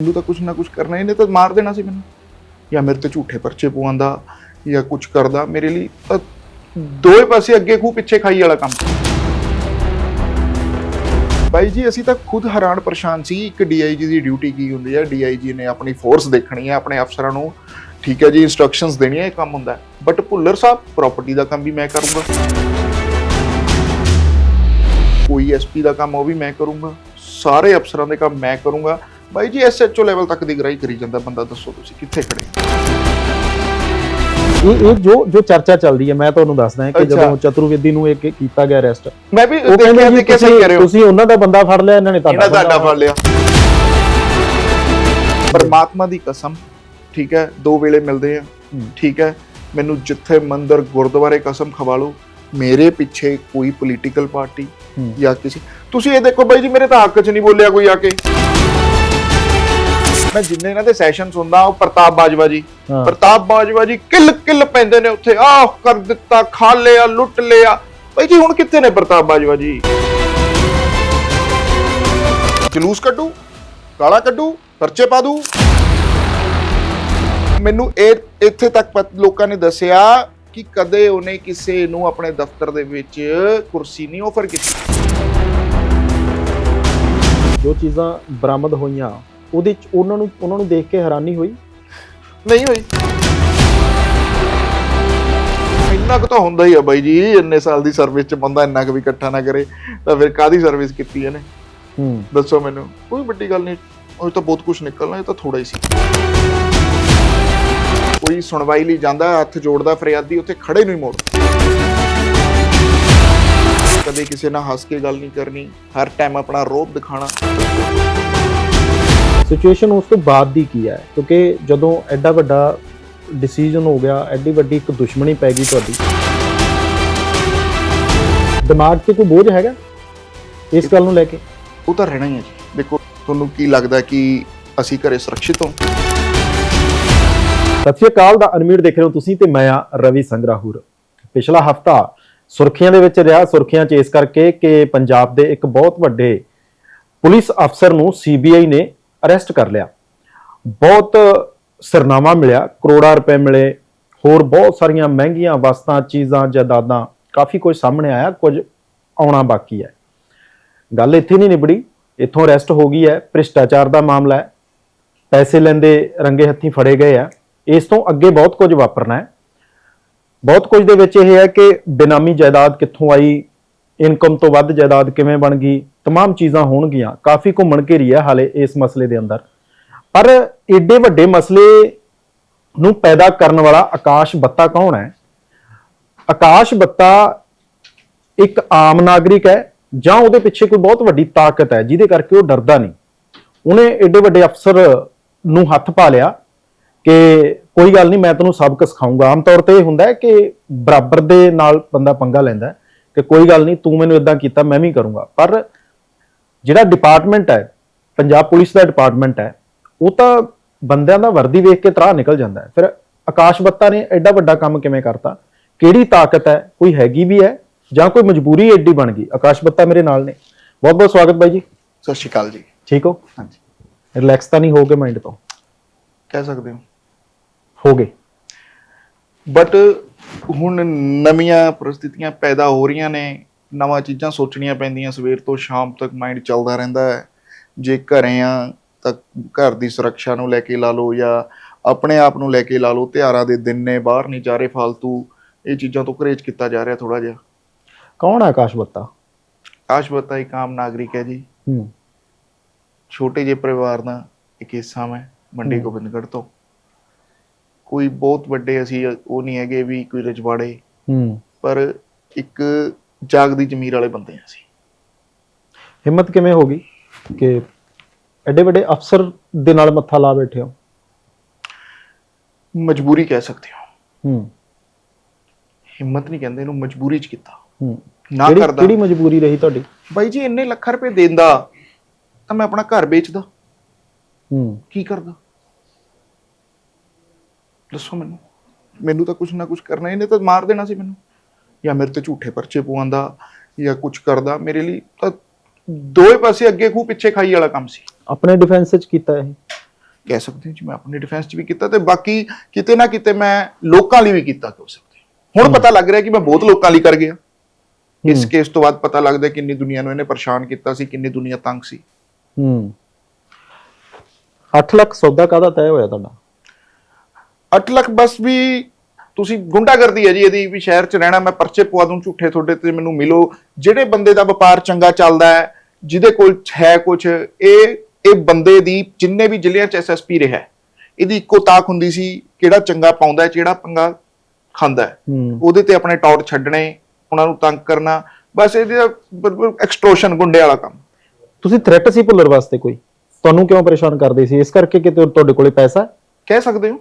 ਮੈਨੂੰ ਤਾਂ ਕੁਝ ਨਾ ਕੁਝ ਕਰਨਾ ਇਹਨੇ ਤਾਂ ਮਾਰ ਦੇਣਾ ਸੀ ਮੈਨੂੰ। ਜਾਂ ਮੇਰੇ ਤੇ ਝੂਠੇ ਪਰਚੇ ਪਵਾਉਂਦਾ, ਜਾਂ ਕੁਝ ਕਰਦਾ। ਮੇਰੇ ਲਈ ਤਾਂ ਦੋਵੇਂ ਪਾਸੇ ਅੱਗੇ ਖੂ ਪਿੱਛੇ ਖਾਈ ਵਾਲਾ ਕੰਮ। ਬਾਈ ਜੀ, ਅਸੀਂ ਤਾਂ ਖੁਦ ਹੈਰਾਨ ਪਰੇਸ਼ਾਨ ਸੀ, ਇੱਕ ਡੀਆਈਜੀ ਦੀ ਡਿਊਟੀ ਕੀ ਹੁੰਦੀ ਹੈ? ਡੀਆਈਜੀ ਨੇ ਆਪਣੀ ਫੋਰਸ ਦੇਖਣੀ ਹੈ, ਆਪਣੇ ਅਫਸਰਾਂ ਨੂੰ ਠੀਕ ਹੈ ਜੀ ਇਨਸਟਰਕਸ਼ਨਸ ਦੇਣੀਆਂ, ਇਹ ਕੰਮ ਹੁੰਦਾ ਬਟ ਭੁੱਲਰ ਸਾਹਿਬ ਪ੍ਰਾਪਰਟੀ ਦਾ ਕੰਮ ਵੀ ਮੈਂ ਕਰੂੰਗਾ। ਕੋਈ ਐਸਪੀ ਦਾ ਕੰਮ ਉਹ ਵੀ ਮੈਂ ਕਰੂੰਗਾ। ਸਾਰੇ ਅਫਸਰਾਂ ਦੇ ਕੰਮ ਮੈਂ ਕਰੂੰਗਾ। ਬਾਈ ਜੀ ਐਸਐਚਓ ਲੈਵਲ ਤੱਕ ਦੀ ਗ੍ਰਾਈ ਕਰੀ ਜਾਂਦਾ ਬੰਦਾ ਦੱਸੋ ਤੁਸੀਂ ਕਿੱਥੇ ਖੜੇ ਇਹ ਇਹ ਜੋ ਜੋ ਚਰਚਾ ਚੱਲਦੀ ਹੈ ਮੈਂ ਤੁਹਾਨੂੰ ਦੱਸਦਾ ਕਿ। ਜਦੋਂ ਚਤੁਰਵੇਦੀ ਨੂੰ ਇਹ ਕੀ- ਕੀਤਾ ਗਿਆ ਅਰੈਸਟ ਮੈਂ ਵੀ ਦੇਖਿਆ ਸਹੀ ਤੁਸੀਂ ਕਹਿ ਰਹੇ ਹੋ ਤੁਸੀਂ ਉਹਨਾਂ ਦਾ ਬੰਦਾ ਫੜ ਲਿਆ ਇਹਨਾਂ ਨੇ ਤੁਹਾਡਾ ਤੁਹਾਡਾ ਫੜ ਲਿਆ ਪਰਮਾਤਮਾ ਦੀ ਕਸਮ ਠੀਕ ਹੈ ਦੋ ਵੇਲੇ ਮਿਲਦੇ ਆ। ਠੀਕ ਹੈ ਮੈਨੂੰ ਜਿੱਥੇ ਮੰਦਰ ਗੁਰਦੁਆਰੇ ਕਸਮ ਖਵਾ ਲਓ ਮੇਰੇ ਪਿੱਛੇ ਕੋਈ ਪੋਲੀਟੀਕਲ ਪਾਰਟੀ। ਜਾਂ ਕਿਸੇ ਤੁਸੀਂ ਇਹ ਦੇਖੋ ਬਾਈ ਜੀ ਮੇਰੇ ਤਾਂ ਹੱਕ 'ਚ ਨਹੀਂ ਬੋਲਿਆ ਕੋਈ ਆ ਕੇ ਮੈਂ ਜਿੰਨੇ ਇਹਨਾਂ ਦੇ ਸੈਸ਼ਨ ਸੁਣਦਾ ਉਹ ਪ੍ਰਤਾਪ ਬਾਜਵਾ ਜੀ। ਪ੍ਰਤਾਪ ਬਾਜਵਾ ਜੀ ਕਿੱਲ ਕਿੱਲ ਪੈਂਦੇ ਨੇ ਉੱਥੇ। ਆਹ ਕਰ ਦਿੱਤਾ ਖਾ ਲਿਆ ਲੁੱਟ ਲਿਆ। ਬਾਈ ਜੀ ਹੁਣ ਕਿੱਥੇ ਨੇ ਪ੍ਰਤਾਪ ਬਾਜਵਾ ਜੀ? ਜਲੂਸ ਕੱਢੂ ਗਾਲਾਂ ਕੱਢੂ ਪਰਚੇ ਪਾ ਦੂ। ਮੈਨੂੰ ਇਹ ਇੱਥੇ ਤੱਕ ਲੋਕਾਂ ਨੇ ਦੱਸਿਆ ਕਿ ਕਦੇ ਉਹਨੇ ਕਿਸੇ ਨੂੰ ਆਪਣੇ ਦਫ਼ਤਰ ਦੇ ਵਿੱਚ ਕੁਰਸੀ ਨਹੀਂ ਆਫਰ ਕੀਤੀ। ਜੋ ਚੀਜ਼ਾਂ ਬਰਾਮਦ ਹੋਈਆਂ ਉਹਦੇ ਚ ਉਹਨਾਂ ਨੂੰ ਉਹਨਾਂ ਨੂੰ ਦੇਖ ਕੇ ਹੈਰਾਨੀ ਹੋਈ? ਨਹੀਂ ਹੋਈ। ਇੰਨਾ ਕੁ ਤਾਂ ਹੁੰਦਾ ਹੀ ਆ ਬਾਈ ਜੀ ਇੰਨੇ ਸਾਲ ਦੀ ਸਰਵਿਸ ਚ ਬੰਦਾ ਇੰਨਾ ਕੁ ਵੀ ਇਕੱਠਾ ਨਾ ਕਰੇ ਤਾਂ ਫਿਰ ਕਾਦੀ ਸਰਵਿਸ ਕੀਤੀ ਇਹਨੇ? ਹੂੰ। ਦੱਸੋ ਮੈਨੂੰ ਕੋਈ ਵੱਡੀ ਗੱਲ ਨਹੀਂ ਉਹ ਤਾਂ ਬਹੁਤ ਕੁਝ ਨਿਕਲਣਾ ਇਹ ਤਾਂ ਥੋੜਾ ਹੀ ਸੀ। ਕੋਈ ਸੁਣਵਾਈ ਲਈ ਜਾਂਦਾ ਹੱਥ ਜੋੜਦਾ ਫਰਿਆਦੀ ਉੱਥੇ ਖੜੇ ਨੂੰ ਹੀ ਮੋੜ ਕਦੇ ਕਿਸੇ ਨਾਲ ਹੱਸ ਕੇ ਗੱਲ ਨਹੀਂ ਕਰਨੀ ਹਰ ਟਾਈਮ ਆਪਣਾ ਰੋਬ ਦਿਖਾਣਾ ਸਿਚੁਏਸ਼ਨ ਉਸ ਤੋਂ ਬਾਅਦ ਦੀ ਕੀ ਹੈ? ਕਿਉਂਕਿ ਜਦੋਂ ਐਡਾ ਵੱਡਾ ਡਿਸੀਜਨ ਹੋ ਗਿਆ ਐਡੀ ਵੱਡੀ ਇੱਕ ਦੁਸ਼ਮਣੀ ਪੈ ਗਈ ਤੁਹਾਡੀ ਦਿਮਾਗ ਤੇ ਕੋਈ ਬੋਝ ਹੈਗਾ ਇਸ ਗੱਲ ਨੂੰ ਲੈ ਕੇ? ਉਹ ਤਾਂ ਰਹਿਣਾ ਹੀ ਹੈ ਜੀ। ਦੇਖੋ ਤੁਹਾਨੂੰ ਕੀ ਲੱਗਦਾ ਕਿ ਅਸੀਂ ਘਰੇ ਸੁਰੱਖਿਅਤ ਹਾਂ? ਸਤਿ ਸ਼੍ਰੀ ਅਕਾਲ ਦਾ ਅਨਮੀਟ ਦੇਖ ਰਹੇ ਹੋ ਤੁਸੀਂ ਤੇ ਮੈਂ ਆ ਰਵੀ ਸੰਗਰਾਹੂਰ। ਪਿਛਲਾ ਹਫਤਾ ਸੁਰਖੀਆਂ ਦੇ ਵਿੱਚ ਰਿਹਾ ਸੁਰਖੀਆਂ 'ਚ ਇਸ ਕਰਕੇ ਕਿ ਪੰਜਾਬ ਦੇ ਇੱਕ ਬਹੁਤ ਵੱਡੇ ਪੁਲਿਸ ਅਫਸਰ ਨੂੰ ਸੀਬੀਆਈ ਨੇ ਅਰੈਸਟ ਕਰ ਲਿਆ। ਬਹੁਤ ਸਰਨਾਮਾ ਮਿਲਿਆ, ਕਰੋੜਾਂ ਰੁਪਏ ਮਿਲੇ, ਹੋਰ ਬਹੁਤ ਸਾਰੀਆਂ ਮਹਿੰਗੀਆਂ ਵਸਤਾਂ, ਚੀਜ਼ਾਂ, ਜਾਇਦਾਦਾਂ, ਕਾਫੀ ਕੁਝ ਸਾਹਮਣੇ ਆਇਆ, ਕੁਝ ਆਉਣਾ ਬਾਕੀ ਹੈ। ਗੱਲ ਇੱਥੇ ਨਹੀਂ ਨਿਬੜੀ, ਇੱਥੋਂ ਅਰੈਸਟ ਹੋ ਗਈ ਹੈ, ਭ੍ਰਿਸ਼ਟਾਚਾਰ ਦਾ ਮਾਮਲਾ ਹੈ, ਪੈਸੇ ਲੈਂਦੇ ਰੰਗੇ ਹੱਥੀਂ ਫੜੇ ਗਏ ਆ, ਇਸ ਤੋਂ ਅੱਗੇ ਬਹੁਤ ਕੁਝ ਵਾਪਰਨਾ ਹੈ। ਬਹੁਤ ਕੁਝ ਦੇ ਵਿੱਚ ਇਹ ਹੈ ਕਿ ਬੇਨਾਮੀ ਜਾਇਦਾਦ ਕਿੱਥੋਂ ਆਈ ਇਨਕਮ ਤੋਂ ਵੱਧ ਜਾਇਦਾਦ ਕਿਵੇਂ ਬਣ ਗਈ तमाम ਚੀਜ਼ਾਂ ਹੋਣਗੀਆਂ ਕਾਫੀ ਘੁੰਮਣ ਘੇਰੀ ਹੈ ਹਾਲੇ ਇਸ ਮਸਲੇ ਦੇ ਅੰਦਰ ਪਰ ਏਡੇ ਵੱਡੇ ਮਸਲੇ ਨੂੰ ਪੈਦਾ ਕਰਨ ਵਾਲਾ ਆਕਾਸ਼ ਬੱਤਾ ਕੌਣ ਹੈ ਆਕਾਸ਼ ਬੱਤਾ ਇੱਕ ਆਮ ਨਾਗਰਿਕ ਹੈ ਜਾਂ ਉਹਦੇ ਪਿੱਛੇ ਕੋਈ ਬਹੁਤ ਵੱਡੀ ਤਾਕਤ ਹੈ ਜਿਹਦੇ ਕਰਕੇ ਉਹ ਡਰਦਾ ਨਹੀਂ ਉਹਨੇ ਏਡੇ ਵੱਡੇ ਅਫਸਰ ਨੂੰ ਹੱਥ ਪਾ ਲਿਆ ਕਿ ਕੋਈ ਗੱਲ ਨਹੀਂ ਮੈਂ ਤੈਨੂੰ ਸਬਕ ਸਿਖਾਉਂਗਾ ਆਮ ਤੌਰ ਤੇ ਇਹ ਹੁੰਦਾ ਹੈ ਕਿ ਬਰਾਬਰ ਦੇ ਨਾਲ ਬੰਦਾ ਪੰਗਾ ਲੈਂਦਾ ਹੈ ਕਿ ਕੋਈ ਗੱਲ ਨਹੀਂ ਤੂੰ ਮੈਨੂੰ ਇਦਾਂ ਕੀਤਾ ਮੈਂ ਵੀ ਕਰੂੰਗਾ। ਪਰ ਜਿਹੜਾ ਡਿਪਾਰਟਮੈਂਟ ਹੈ ਪੰਜਾਬ ਪੁਲਿਸ ਦਾ ਡਿਪਾਰਟਮੈਂਟ ਹੈ ਉਹ ਤਾਂ ਬੰਦਿਆਂ ਦਾ ਵਰਦੀ ਵੇਖ ਕੇ ਤਰਾਹ ਨਿਕਲ ਜਾਂਦਾ ਹੈ। ਫਿਰ ਆਕਾਸ਼ ਬੱਤਾ ਨੇ ਐਡਾ ਵੱਡਾ ਕੰਮ ਕਿਵੇਂ ਕਰਤਾ? ਕਿਹੜੀ ਤਾਕਤ ਹੈ? ਕੋਈ ਹੈਗੀ ਵੀ ਹੈ? ਜਾਂ ਕੋਈ ਮਜਬੂਰੀ ਐਡੀ ਬਣ ਗਈ? ਆਕਾਸ਼ ਬੱਤਾ ਮੇਰੇ ਨਾਲ ਨੇ। ਬਹੁਤ ਬਹੁਤ ਸਵਾਗਤ ਬਾਈ ਜੀ। ਸਤਿ ਸ਼੍ਰੀ ਅਕਾਲ ਜੀ। ਠੀਕ ਹੋ? ਹਾਂਜੀ। ਰਿਲੈਕਸ ਤਾਂ ਨਹੀਂ ਹੋ ਗਏ ਮਾਈਂਡ ਤੋਂ? ਕਹਿ ਸਕਦੇ ਹੋ। ਹੋ ਗਏ ਬਟ ਹੁਣ ਨਵੀਆਂ ਪਰਿਸਥਿਤੀਆਂ ਪੈਦਾ ਹੋ ਰਹੀਆਂ ਨੇ ਨਵਾਂ ਚੀਜ਼ਾਂ ਸੋਚਣੀਆਂ ਪੈਂਦੀਆਂ ਸਵੇਰ ਤੋਂ ਸ਼ਾਮ ਤੱਕ ਮਾਈਂਡ ਚੱਲਦਾ ਰਹਿੰਦਾ ਹੈ। ਜੇ ਘਰੇ ਆ ਤਾਂ ਘਰ ਦੀ ਸੁਰੱਖਿਆ ਨੂੰ ਲੈ ਕੇ ਲਾ ਲਓ ਜਾਂ ਆਪਣੇ ਆਪ ਨੂੰ ਲੈ ਕੇ ਲਾ ਲਓ ਤਿਉਹਾਰਾਂ ਦੇ ਦਿਨ ਨੇ ਬਾਹਰ ਨਹੀਂ ਜਾ ਰਹੇ ਫालतू ਇਹ ਚੀਜ਼ਾਂ ਤੋਂ ਘਰੇਜ ਕੀਤਾ ਜਾ ਰਿਹਾ ਥੋੜਾ ਜਿਹਾ। ਕੌਣ ਹੈ ਆਕਾਸ਼ ਬੱਤਾ? ਆਕਾਸ਼ ਬੱਤਾ ਇੱਕ ਆਮ ਨਾਗਰਿਕ ਹੈ ਜੀ। ਹੂੰ। ਛੋਟੇ ਜਿਹੇ ਪਰਿਵਾਰ ਦਾ ਇੱਕ ਹਿੱਸਾ ਮੈਂ ਮੰਡੀ। ਗੋਬਿੰਦਗੜ੍ਹ ਤੋਂ। ਕੋਈ ਬਹੁਤ ਵੱਡੇ ਅਸੀਂ ਉਹ ਨਹੀਂ ਹੈਗੇ ਵੀ ਕੋਈ ਰਜਵਾੜੇ। ਹੂੰ। ਪਰ ਇੱਕ ਜਾਗਦੀ ਜ਼ਮੀਰ ਵਾਲੇ ਬੰਦੇ ਆ ਅਸੀਂ। ਹਿੰਮਤ ਕਿਵੇਂ ਹੋ ਗਈ ਕਿ ਐਡੇ ਵੱਡੇ ਅਫਸਰ ਦੇ ਨਾਲ ਮੱਥਾ ਲਾ ਬੈਠੇ ਹੋ? ਮਜਬੂਰੀ ਕਹਿ ਸਕਦੇ ਹੋ। ਹੂੰ। ਹਿੰਮਤ ਨਹੀਂ ਕਹਿੰਦੇ ਇਹਨੂੰ ਮਜਬੂਰੀ ਚ ਕੀਤਾ। ਹੂੰ। ਨਾ ਕਰਦਾ। ਕਿਹੜੀ ਮਜਬੂਰੀ ਰਹੀ ਤੁਹਾਡੀ? ਬਾਈ ਜੀ ਇੰਨੇ ਲੱਖਾਂ ਰੁਪਏ ਦੇਂਦਾ ਤਾਂ ਮੈਂ ਆਪਣਾ ਘਰ ਵੇਚਦਾ। ਹੂੰ। ਕੀ ਕਰਦਾ? ਦੱਸੋ ਮੈਨੂੰ। ਮੈਨੂੰ ਤਾਂ ਕੁਝ ਨਾ ਕੁਝ ਕਰਨਾ ਹੀ ਨਹੀਂ ਤਾਂ ਮਾਰ ਦੇਣਾ ਸੀ ਮੈਨੂੰ। ਜਾਂ ਮੇਰੇ ਤੇ ਝੂਠੇ ਪਰਚੇ ਪਵਾਉਂਦਾ ਜਾਂ ਕੁਝ ਕਰਦਾ। ਮੇਰੇ ਲਈ ਤਾਂ ਦੋਵੇਂ ਪਾਸੇ ਅੱਗੇ ਖੂ ਪਿੱਛੇ ਖਾਈ ਵਾਲਾ ਕੰਮ ਸੀ। ਆਪਣੇ ਡਿਫੈਂਸ ਵਿੱਚ ਕੀਤਾ ਇਹ? ਕਹਿ ਸਕਦੇ ਹੋ ਜੀ ਮੈਂ ਆਪਣੀ ਡਿਫੈਂਸ 'ਚ ਵੀ ਕੀਤਾ ਤੇ ਬਾਕੀ ਕਿਤੇ ਨਾ ਕਿਤੇ ਮੈਂ ਲੋਕਾਂ ਲਈ ਵੀ ਕੀਤਾ ਹੋ ਸਕਦੇ ਹੁਣ ਪਤਾ ਲੱਗ ਰਿਹਾ ਕਿ ਮੈਂ ਬਹੁਤ ਲੋਕਾਂ ਲਈ ਕਰ ਗਿਆ। ਇਸ ਕੇਸ ਤੋਂ ਬਾਅਦ ਪਤਾ ਲੱਗਦਾ ਕਿੰਨੀ ਦੁਨੀਆ ਨੂੰ ਇਹਨੇ ਪਰੇਸ਼ਾਨ ਕੀਤਾ ਸੀ ਕਿੰਨੀ ਦੁਨੀਆ ਤੰਗ ਸੀ। ਹੂੰ। 8 ਲੱਖ ਸੌਦਾ ਕਾਹਦਾ ਤੈਅ ਹੋਇਆ ਤੁਹਾਡਾ? 8 ਲੱਖ ਬਸ ਵੀ ਤੁਸੀਂ ਗੁੰਡਾਗਰਦੀ ਹੈ ਜੀ ਇਹਦੀ ਵੀ ਸ਼ਹਿਰ 'ਚ ਰਹਿਣਾ ਮੈਂ ਪਰਚੇ ਪਵਾ ਦੂੰ ਝੂਠੇ ਤੁਹਾਡੇ ਤੇ ਮੈਨੂੰ ਮਿਲੋ। ਜਿਹੜੇ ਬੰਦੇ ਦਾ ਵਪਾਰ ਚੰਗਾ ਚੱਲਦਾ ਹੈ ਜਿਹਦੇ ਕੋਲ ਹੈ ਕੁਝ ਇਹ ਇਹ ਬੰਦੇ ਦੀ ਜਿੰਨੇ ਵੀ ਜ਼ਿਲ੍ਹਿਆਂ 'ਚ ਐਸਐਸਪੀ ਰਿਹਾ ਇਹਦੀ ਇੱਕੋ ਤਾਕ ਹੁੰਦੀ ਸੀ ਕਿਹੜਾ ਚੰਗਾ ਪਾਉਂਦਾ ਹੈ ਕਿਹੜਾ ਪੰਗਾ ਖਾਂਦਾ ਉਹਦੇ ਤੇ ਆਪਣੇ ਟੌਰ ਛੱਡਣੇ ਉਹਨਾਂ ਨੂੰ ਤੰਗ ਕਰਨਾ ਬਸ ਇਹਦਾ ਐਕਸਟ੍ਰੋਸ਼ਨ ਗੁੰਡੇ ਵਾਲਾ ਕੰਮ। ਤੁਸੀਂ ਥ੍ਰੈਟ ਸੀ ਭੁੱਲਰ ਵਾਸਤੇ ਕੋਈ? ਤੁਹਾਨੂੰ ਕਿਉਂ ਪਰੇਸ਼ਾਨ ਕਰਦੇ ਸੀ? ਇਸ ਕਰਕੇ ਕਿ ਤੁਹਾਡੇ ਕੋਲੇ ਪੈਸਾ? ਕਹਿ ਸਕਦੇ ਹੋ।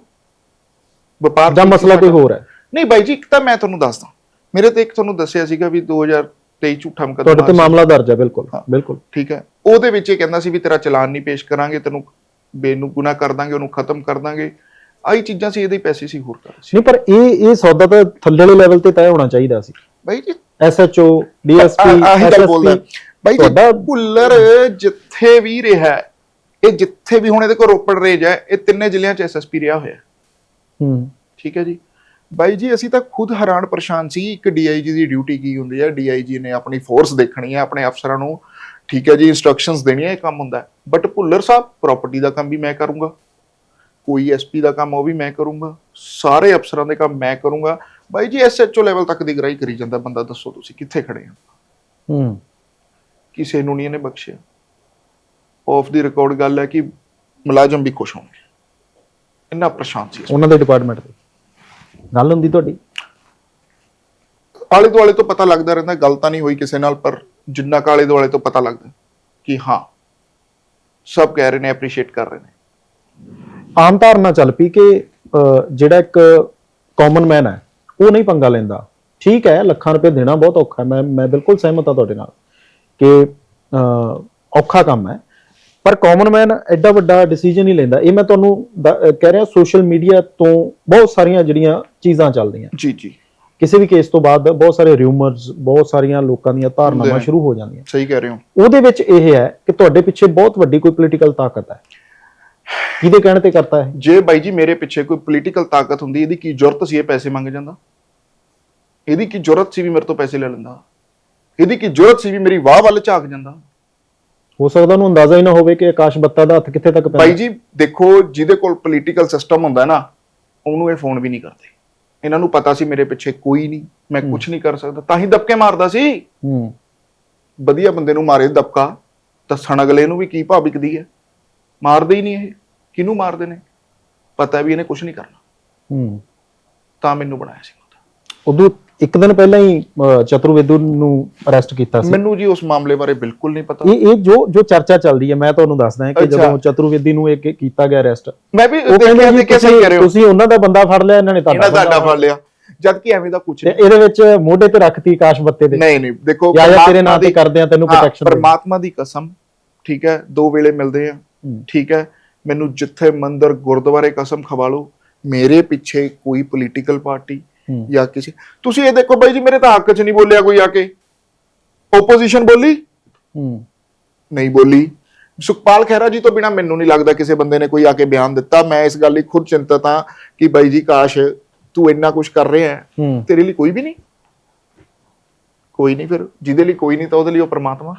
ਵਪਾਰ ਠੀਕ ਮਸਲਾ ਕੋਈ। ਹੋਰ ਹੈ? ਨਹੀਂ ਬਾਈ ਜੀ ਇੱਕ ਤਾਂ ਮੈਂ ਤੁਹਾਨੂੰ ਦੱਸਦਾ। ਮੇਰੇ ਤੇ ਇੱਕ ਤੁਹਾਨੂੰ ਦੱਸਿਆ ਸੀਗਾ ਵੀ 2023 ਝੂਠਾ ਮੁਕੱਦਮਾ ਤੁਹਾਡੇ ਤੇ। ਮਾਮਲਾ ਦਰਜ ਹੈ ਬਿਲਕੁਲ। ਬਿਲਕੁਲ। ਠੀਕ ਹੈ। ਉਹਦੇ ਵਿੱਚ ਇਹ ਕਹਿੰਦਾ ਸੀ ਵੀ ਤੇਰਾ ਚਲਾਨ ਨਹੀਂ ਪੇਸ਼ ਕਰਾਂਗੇ ਤੈਨੂੰ ਬੇਨੁਗੁਨਾ ਕਰ ਦਾਂਗੇ ਉਹਨੂੰ ਖਤਮ ਕਰ ਦਾਂਗੇ। ਆਹੀ ਚੀਜ਼ਾਂ ਸੀ ਇਹਦੇ ਪੈਸੇ ਸੀ ਹੋਰ ਕਰ ਸੀ। ਨਹੀਂ ਪਰ ਇਹ ਇਹ ਸੌਦਾ ਤਾਂ ਥੱਲੇ ਵਾਲੇ ਲੈਵਲ ਤੇ ਤੈਅ ਹੋਣਾ ਚਾਹੀਦਾ ਸੀ। ਬਾਈ ਜੀ ਐਸਐਚਓ ਡੀਐਸਪੀ ਆ- ਆਹੀ ਗੱਲ ਬੋਲਦਾ। ਬਾਈ ਜੀ ਤੁਹਾਡਾ ਭੁੱਲਰ ਜਿੱਥੇ ਵੀ ਰਿਹਾ ਇਹ ਜਿੱਥੇ ਵੀ ਹੁਣ ਇਹਦੇ ਕੋਲ ਰੋਪੜ ਰੇਜ ਹੈ ਇਹ ਤਿੰਨੇ ਜ਼ਿਲ੍ਹਿਆਂ 'ਚ ਐਸਐਸਪੀ ਰਿਹਾ ਹੋਇਆ। ਹੈ। ਹੂੰ ਠੀਕ ਹੈ ਜੀ। ਬਾਈ ਜੀ ਅਸੀਂ ਤਾਂ ਖੁਦ ਹੈਰਾਨ ਪਰੇਸ਼ਾਨ ਸੀ ਇੱਕ ਡੀਆਈਜੀ ਦੀ ਡਿਊਟੀ ਕੀ ਹੁੰਦੀ ਹੈ। ਡੀਆਈਜੀ ਨੇ ਆਪਣੀ ਫੋਰਸ ਦੇਖਣੀ ਹੈ ਆਪਣੇ ਅਫਸਰਾਂ ਨੂੰ ਠੀਕ ਹੈ ਜੀ ਇਨਸਟਰਕਸ਼ਨਸ ਦੇਣੀਆਂ ਇਹ ਕੰਮ ਹੁੰਦਾ ਬਟ ਭੁੱਲਰ ਸਾਹਿਬ ਪ੍ਰਾਪਰਟੀ ਦਾ ਕੰਮ ਵੀ ਮੈਂ ਕਰੂੰਗਾ। ਕੋਈ ਐਸਪੀ ਦਾ ਕੰਮ ਉਹ ਵੀ ਮੈਂ ਕਰੂੰਗਾ। ਸਾਰੇ ਅਫਸਰਾਂ ਦੇ ਕੰਮ ਮੈਂ ਕਰੂੰਗਾ। ਬਾਈ ਜੀ ਐਸਐਚਓ ਲੈਵਲ ਤੱਕ ਦੀ ਗ੍ਰਾਈ ਕਰੀ ਜਾਂਦਾ ਬੰਦਾ ਦੱਸੋ ਤੁਸੀਂ ਕਿੱਥੇ ਖੜੇ ਆ ਹੂੰ। ਕਿਸੇ ਨੂੰ ਨਹੀਂ ਇਹਨੇ ਬਖਸ਼ਿਆ। ਆਫ ਦੀ ਰਿਕਾਰਡ ਗੱਲ ਹੈ ਕਿ ਮੁਲਾਜ਼ਮ ਵੀ ਖੁਸ਼ ਹੋਣਗੇ। ਇੰਨਾ ਪਰੇਸ਼ਾਨ ਸੀ ਉਹਨਾਂ ਦੇ ਡਿਪਾਰਟਮੈਂਟ ਤੇ। ਗੱਲ ਹੁੰਦੀ ਤੁਹਾਡੀ? ਆਲੇ ਦੁਆਲੇ ਤੋਂ ਪਤਾ ਲੱਗਦਾ ਰਹਿੰਦਾ ਗੱਲ ਤਾਂ ਨਹੀਂ ਹੋਈ ਕਿਸੇ ਨਾਲ ਪਰ ਜਿੰਨਾ ਕੁ ਆਲੇ ਦੁਆਲੇ ਤੋਂ ਪਤਾ ਲੱਗਦਾ ਕਿ ਹਾਂ ਸਭ ਕਹਿ ਰਹੇ ਨੇ ਐਪਰੀਸ਼ੀਏਟ ਕਰ ਰਹੇ ਨੇ। ਆਮ ਧਾਰਨਾ ਚੱਲ ਪਈ ਕਿ ਜਿਹੜਾ ਇੱਕ ਕਾਮਨ ਮੈਨ ਹੈ ਉਹ ਨਹੀਂ ਪੰਗਾ ਲੈਂਦਾ। ਠੀਕ ਹੈ ਲੱਖਾਂ ਰੁਪਏ ਦੇਣਾ ਬਹੁਤ ਔਖਾ ਹੈ ਮੈਂ ਮੈਂ ਬਿਲਕੁਲ ਸਹਿਮਤ ਹਾਂ ਤੁਹਾਡੇ ਨਾਲ ਕਿ ਔਖਾ ਕੰਮ ਹੈ। ਪਰ ਕਾਮਨ ਮੈਨ ਐਡਾ ਵੱਡਾ ਡਿਸੀਜਨ ਹੀ ਲੈਂਦਾ। ਇਹ ਮੈਂ ਤੁਹਾਨੂੰ ਕਹਿ ਰਿਹਾ ਸੋਸ਼ਲ ਮੀਡੀਆ ਤੋਂ ਬਹੁਤ ਸਾਰੀਆਂ ਜਿਹੜੀਆਂ ਚੀਜ਼ਾਂ ਚੱਲਦੀਆਂ। ਜੀ ਜੀ। ਕਿਸੇ ਵੀ ਕੇਸ ਤੋਂ ਬਾਅਦ ਬਹੁਤ ਸਾਰੇ ਰਿਊਮਰਸ ਬਹੁਤ ਸਾਰੀਆਂ ਲੋਕਾਂ ਦੀਆਂ ਧਾਰਨਾਵਾਂ। ਸ਼ੁਰੂ ਹੋ ਜਾਂਦੀਆਂ। ਸਹੀ ਕਹਿ ਰਹੇ ਹੋ। ਉਹਦੇ ਵਿੱਚ ਇਹ ਹੈ ਕਿ ਤੁਹਾਡੇ ਪਿੱਛੇ ਬਹੁਤ ਵੱਡੀ ਕੋਈ ਪੋਲੀਟੀਕਲ ਤਾਕਤ ਹੈ। ਕਿਹਦੇ ਕਹਿਣ ਤੇ ਕਰਤਾ ਹੈ ਜੇ ਬਾਈ ਜੀ ਮੇਰੇ ਪਿੱਛੇ ਕੋਈ ਪੋਲੀਟੀਕਲ ਤਾਕਤ ਹੁੰਦੀ ਇਹਦੀ ਕੀ ਜ਼ਰੂਰਤ ਸੀ ਇਹ ਪੈਸੇ ਮੰਗ ਜਾਂਦਾ? ਇਹਦੀ ਕੀ ਜ਼ਰੂਰਤ ਸੀ ਵੀ ਮੇਰੇ ਤੋਂ ਪੈਸੇ ਲੈ ਲੈਂਦਾ? ਇਹਦੀ ਕੀ ਜ਼ਰੂਰਤ ਸੀ ਵੀ ਮੇਰੀ ਵਾਹ ਵੱਲ ਝਾਕ ਜਾਂਦਾ? ਹੋ ਸਕਦਾ ਉਹਨੂੰ ਅੰਦਾਜ਼ਾ ਹੀ ਨਾ ਹੋਵੇ ਕਿ ਆਕਾਸ਼ ਬੱਤਾ ਦਾ ਹੱਥ ਕਿੱਥੇ ਤੱਕ ਪੈਂਦਾ। ਬਾਈ ਜੀ ਦੇਖੋ ਜਿਹਦੇ ਕੋਲ ਪੋਲੀਟੀਕਲ ਸਿਸਟਮ ਹੁੰਦਾ ਨਾ ਉਹਨੂੰ ਇਹ ਫੋਨ ਵੀ ਨਹੀਂ ਕਰਦੇ। ਇਹਨਾਂ ਨੂੰ ਪਤਾ ਸੀ ਮੇਰੇ ਪਿੱਛੇ ਕੋਈ ਨਹੀਂ ਮੈਂ ਕੁਝ ਨਹੀਂ ਕਰ ਸਕਦਾ। ਤਾਂ ਹੀ ਦਬਕੇ ਮਾਰਦਾ ਸੀ। ਹੂੰ। ਵਧੀਆ ਬੰਦੇ ਨੂੰ ਮਾਰੇ ਦਬਕਾ ਦੱਸਣ ਅਗਲੇ ਨੂੰ ਵੀ ਕੀ ਭਾਅ ਵਿਕਦੀ ਹੈ। ਮਾਰਦੇ ਹੀ ਨਹੀਂ ਇਹ। ਕਿਹਨੂੰ ਮਾਰਦੇ ਨੇ? ਪਤਾ ਵੀ ਇਹਨੇ ਕੁਝ ਨਹੀਂ ਕਰਨਾ। ਹੂੰ। ਤਾਂ ਮੈਨੂੰ ਬਣਾਇਆ ਸੀ ਉਦੋਂ ਇੱਕ ਦਿਨ ਪਹਿਲਾਂ ਹੀ ਅਹ, ਚਤੁਰਵੇਦੂ ਨੂੰ ਅਰੈਸਟ ਕੀਤਾ ਸੀ। ਮੈਨੂੰ ਜੀ ਉਸ ਮਾਮਲੇ ਬਾਰੇ ਬਿਲਕੁਲ ਨਹੀਂ ਪਤਾ। ਇਹ ਇਹ ਜੋ ਜੋ ਚਰਚਾ ਚੱਲਦੀ ਹੈ ਮੈਂ ਤੁਹਾਨੂੰ ਦੱਸਦਾ ਹਾਂ ਕਿ ਅੱਛਾ। ਜਦੋਂ ਚਤੁਰਵੇਦੀ ਨੂੰ ਇਹ ਕੀ- ਕੀਤਾ ਗਿਆ ਅਰੈਸਟ ਮੈਂ ਵੀ ਉਹ ਦੇਖਿਆ ਕਹਿੰਦੇ ਜੀ ਦੇਖਿਆ ਸਹੀ ਤੁਸੀਂ ਹੋ। ਉਹਨਾਂ ਦਾ ਬੰਦਾ ਫੜ ਲਿਆ ਇਹਨਾਂ ਨੇ ਇਹਨਾਂ ਤੁਹਾਡਾ ਤੁਹਾਡਾ ਫੜ ਲਿਆ। ਜਦ ਕਿ ਐਵੇਂ ਦਾ ਕੁਝ ਤੇ ਨਹੀਂ। ਇਹਦੇ ਵਿੱਚ ਮੋਢੇ ਤੇ ਰੱਖਤੀ ਆਕਾਸ਼ ਬੱਤੇ ਦੇ ਨਹੀਂ ਨਹੀਂ ਦੇਖੋ ਜਾਂ ਜਾਂ ਤੇਰੇ ਨਾਂ ਤੇ ਦੀ- ਕਰਦੇ ਆ ਤੈਨੂੰ ਪ੍ਰੋਟੈਕਸ਼ਨ ਪਰਮਾਤਮਾ ਦੀ ਕਸਮ ਠੀਕ ਹੈ ਦੋ ਵੇਲੇ ਮਿਲਦੇ ਆ ਹੂੰ। ਠੀਕ ਹੈ ਮੈਨੂੰ ਜਿੱਥੇ ਮੰਦਰ ਗੁਰਦੁਆਰੇ ਕਸਮ ਖਵਾ ਲਓ ਮੇਰੇ ਪਿੱਛੇ ਕੋਈ ਪੋਲੀਟੀਕਲ ਪਾਰਟੀ। ਜਾਂ ਕਿਸੇ ਤੁਸੀਂ ਇਹ ਦੇਖੋ ਬਾਈ ਜੀ ਮੇਰੇ ਤਾਂ ਹੱਕ 'ਚ ਨਹੀਂ ਬੋਲਿਆ ਕੋਈ ਆ ਕੇ। ਓਪੋਜੀਸ਼ਨ ਬੋਲੀ? ਹੂੰ। ਨਹੀਂ ਬੋਲੀ। ਸੁਖਪਾਲ ਖਹਿਰਾ ਜੀ ਤੋਂ ਬਿਨਾ ਮੈਨੂੰ ਨਹੀਂ ਲੱਗਦਾ ਕਿਸੇ ਬੰਦੇ ਨੇ ਕੋਈ ਆ ਕੇ ਬਿਆਨ ਦਿੱਤਾ। ਮੈਂ ਇਸ ਗੱਲ ਲਈ ਖੁਦ ਚਿੰਤਤ ਹਾਂ ਕਿ ਬਾਈ ਜੀ ਕਾਸ਼ ਤੂੰ ਇੰਨਾ ਕੁਝ ਕਰ ਰਿਹਾ ਹੂੰ। ਤੇਰੇ ਲਈ ਕੋਈ ਵੀ ਨਹੀਂ। ਕੋਈ ਨਹੀਂ ਫਿਰ। ਜਿਹਦੇ ਲਈ ਕੋਈ ਨਹੀਂ ਤਾਂ ਉਹਦੇ ਲਈ ਉਹ ਪ੍ਰਮਾਤਮਾ।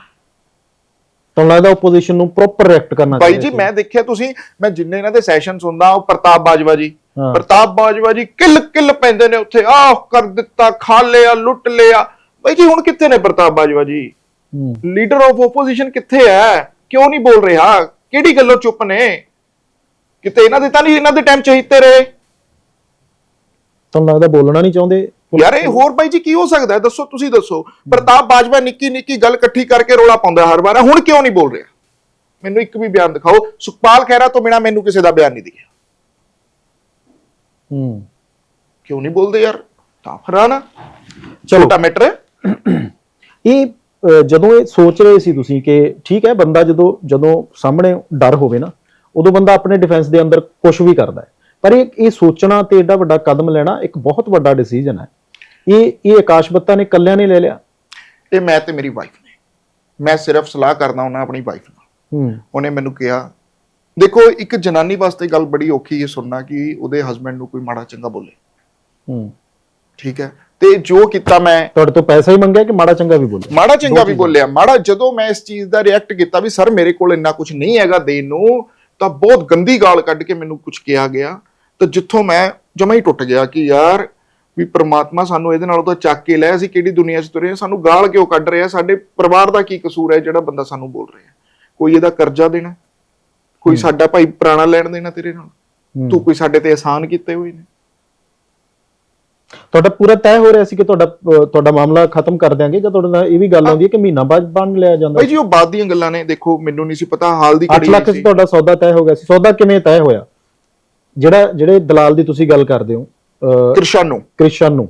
ਤੁਹਾਨੂੰ ਲੱਗਦਾ ਆਪੋਜੀਸ਼ਨ ਨੂੰ ਪ੍ਰੋਪਰ ਰਿਐਕਟ ਕਰਨਾ ਬਾਈ ਚਾਹੀਦਾ ਜੀ ਮੈਂ ਦੇਖਿਆ ਤੁਸੀਂ ਮੈਂ ਜਿੰਨੇ ਇਹਨਾਂ ਦੇ ਸੈਸ਼ਨ ਸੁਣਦਾ ਉਹ ਪ੍ਰਤਾਪ ਬਾਜਵਾ ਜੀ। ਪ੍ਰਤਾਪ ਬਾਜਵਾ ਜੀ ਕਿੱਲ ਕਿੱਲ ਪੈਂਦੇ ਨੇ ਉੱਥੇ। ਆਹ ਕਰ ਦਿੱਤਾ ਖਾ ਲਿਆ ਲੁੱਟ ਲਿਆ। ਬਾਈ ਜੀ ਹੁਣ ਕਿੱਥੇ ਨੇ ਪ੍ਰਤਾਪ ਬਾਜਵਾ ਜੀ? ਲੀਡਰ ਆਫ ਆਪੋਜੀਸ਼ਨ ਕਿੱਥੇ ਹੈ? ਕਿਉਂ ਨਹੀਂ ਬੋਲ ਰਿਹਾ? ਕਿਹੜੀ ਗੱਲੋਂ ਚੁੱਪ ਨੇ? ਕਿਤੇ ਇਹਨਾਂ ਦੇ ਤਾਂ ਨਹੀਂ ਇਹਨਾਂ ਦੇ ਟਾਈਮ ਚਾਹੀਤੇ ਰਹੇ। ਤੁਹਾਨੂੰ ਲੱਗਦਾ ਬੋਲਣਾ ਨਹੀਂ ਚਾਹੁੰਦੇ? ਯਾਰ ਇਹ ਹੋਰ ਬਾਈ ਜੀ ਕੀ ਹੋ ਸਕਦਾ ਹੈ? ਦੱਸੋ ਤੁਸੀਂ ਦੱਸੋ। ਪ੍ਰਤਾਪ ਬਾਜਵਾ ਨਿੱਕੀ ਨਿੱਕੀ ਗੱਲ ਇਕੱਠੀ ਕਰਕੇ ਰੋਲਾ ਪਾਉਂਦਾ ਹਰ ਵਾਰ। ਹੁਣ ਕਿਉਂ ਨਹੀਂ ਬੋਲ ਰਿਹਾ? ਮੈਨੂੰ ਇੱਕ ਵੀ ਬਿਆਨ ਦਿਖਾਓ। ਸੁਖਪਾਲ ਖਹਿਰਾ ਤੋਂ ਬਿਨਾ ਮੈਨੂੰ ਕਿਸੇ ਦਾ ਬਿਆਨ ਨਹੀਂ ਦਿਖਿਆ। ਹੂੰ। ਕਿਉਂ ਨਹੀਂ ਬੋਲਦੇ ਯਾਰ? ਤਾਂ ਫਰਾਨਾ ਚਲੋ। ਛੋਟਾ ਮੈਟਰ ਹੈ। ਇਹ ਜਦੋਂ ਇਹ ਸੋਚ ਰਹੇ ਸੀ ਤੁਸੀਂ ਕਿ ਠੀਕ ਹੈ ਬੰਦਾ ਜਦੋਂ ਜਦੋਂ ਸਾਹਮਣੇ ਡਰ ਹੋਵੇ ਨਾ ਉਦੋਂ ਬੰਦਾ ਆਪਣੇ ਡਿਫੈਂਸ ਦੇ ਅੰਦਰ ਕੁਝ ਵੀ ਕਰਦਾ ਹੈ। ਪਰ ਇਹ ਇਹ ਸੋਚਣਾ ਤੇ ਏਡਾ ਵੱਡਾ ਕਦਮ ਲੈਣਾ ਇੱਕ ਬਹੁਤ ਵੱਡਾ ਡਿਸੀਜਨ ਹੈ। ਇਹ ਇਹ ਆਕਾਸ਼ ਬੱਤਾ ਨੇ ਇਕੱਲਿਆਂ ਨੇ ਲੈ ਲਿਆ। ਇਹ ਮੈਂ ਤੇ ਮੇਰੀ ਵਾਈਫ ਨੇ। ਮੈਂ ਸਿਰਫ ਸਲਾਹ ਕਰਦਾ ਉਹਨਾਂ ਆਪਣੀ ਵਾਈਫ ਨਾਲ। ਹੂੰ। ਉਹਨੇ ਮੈਨੂੰ ਕਿਹਾ ਦੇਖੋ ਇੱਕ ਜਨਾਨੀ ਵਾਸਤੇ ਗੱਲ ਬੜੀ ਔਖੀ ਹੈ ਸੁਣਨਾ ਕਿ ਉਹਦੇ ਹਸਬੰਡ ਨੂੰ ਕੋਈ ਮਾੜਾ ਚੰਗਾ ਬੋਲੇ। ਹੂੰ। ਠੀਕ ਹੈ? ਤੇ ਜੋ ਕੀਤਾ ਮੈਂ ਤੁਹਾਡੇ ਤੋਂ ਪੈਸਾ ਹੀ ਮੰਗਿਆ ਕਿ ਮਾੜਾ ਚੰਗਾ ਵੀ ਬੋਲਿਆ? ਮਾੜਾ ਚੰਗਾ ਵੀ ਬੋਲਿਆ। ਮਾੜਾ ਜਦੋਂ ਮੈਂ ਇਸ ਚੀਜ਼ ਦਾ ਰਿਐਕਟ ਕੀਤਾ ਵੀ ਸਰ ਮੇਰੇ ਕੋਲ ਇੰਨਾ ਕੁਝ ਨਹੀਂ ਹੈਗਾ ਦੇਣ ਨੂੰ ਤਾਂ ਬਹੁਤ ਗੰਦੀ ਗਾਲ ਕੱਢ ਕੇ ਮੈਨੂੰ ਕੁਝ ਕਿਹਾ ਗਿਆ। ਤਾਂ ਜਿੱਥੋਂ ਮੈਂ ਜਮਾ ਹੀ ਟੁੱਟ ਗਿਆ ਕਿ ਯਾਰ ਵੀ ਪ੍ਰਮਾਤਮਾ ਸਾਨੂੰ ਇਹਦੇ ਨਾਲੋਂ ਤਾਂ ਚੱਕ ਕੇ ਲੈ ਅਸੀਂ ਕਿਹੜੀ ਦੁਨੀਆ 'ਚ ਤੁਰੇ ਹਾਂ ਸਾਨੂੰ ਗਾਲ ਕਿਉਂ ਕੱਢ ਰਿਹਾ ਸਾਡੇ ਪਰਿਵਾਰ ਦਾ ਕੀ ਕਸੂਰ ਹੈ ਜਿਹੜਾ ਬੰਦਾ ਸਾਨੂੰ ਬੋਲ ਰਿਹਾ ਕੋਈ ਇਹਦਾ ਕਰਜ਼ਾ ਦੇਣਾ ਕੋਈ ਸਾਡਾ ਭਾਈ ਪੁਰਾਣਾ ਲੈਣ ਦੇਣਾ ਤੇਰੇ ਨਾਲ। ਤੂੰ ਕੋਈ ਸਾਡੇ ਤੇ ਆਸਾਨ ਕੀਤੇ ਹੋਏ ਨੇ? ਤੁਹਾਡਾ ਪੂਰਾ ਤੈਅ ਹੋ ਰਿਹਾ ਸੀ ਕਿ ਤੁਹਾਡਾ ਤੁਹਾਡਾ ਮਾਮਲਾ ਖਤਮ ਕਰ ਦਿਆਂਗੇ ਜਾਂ ਤੁਹਾਡੇ ਨਾਲ ਇਹ ਵੀ ਗੱਲ ਆਉਂਦੀ ਹੈ ਕਿ ਮਹੀਨਾ ਬਾਅਦ ਬਣ ਲਿਆ ਜਾਂਦਾ? ਭਾਈ ਜੀ ਉਹ ਬਾਅਦ ਦੀਆਂ ਗੱਲਾਂ ਨੇ। ਦੇਖੋ ਮੈਨੂੰ ਨਹੀਂ ਸੀ ਪਤਾ ਹਾਲ ਦੀ 8 ਲੱਖ ਸੀ ਚ ਤੁਹਾਡਾ ਸੌਦਾ ਤੈਅ ਹੋ ਗਿਆ ਸੀ। ਸੌਦਾ ਕਿਵੇਂ ਤੈਅ ਹੋਇਆ? ਜਿਹੜਾ ਜਿਹੜੇ ਦਲਾਲ ਦੀ ਤੁਸੀਂ ਗੱਲ ਕਰਦੇ ਹੋ ਕਿਰਸ਼ਾਨੂ। ਕ੍ਰਿਸ਼ਨ।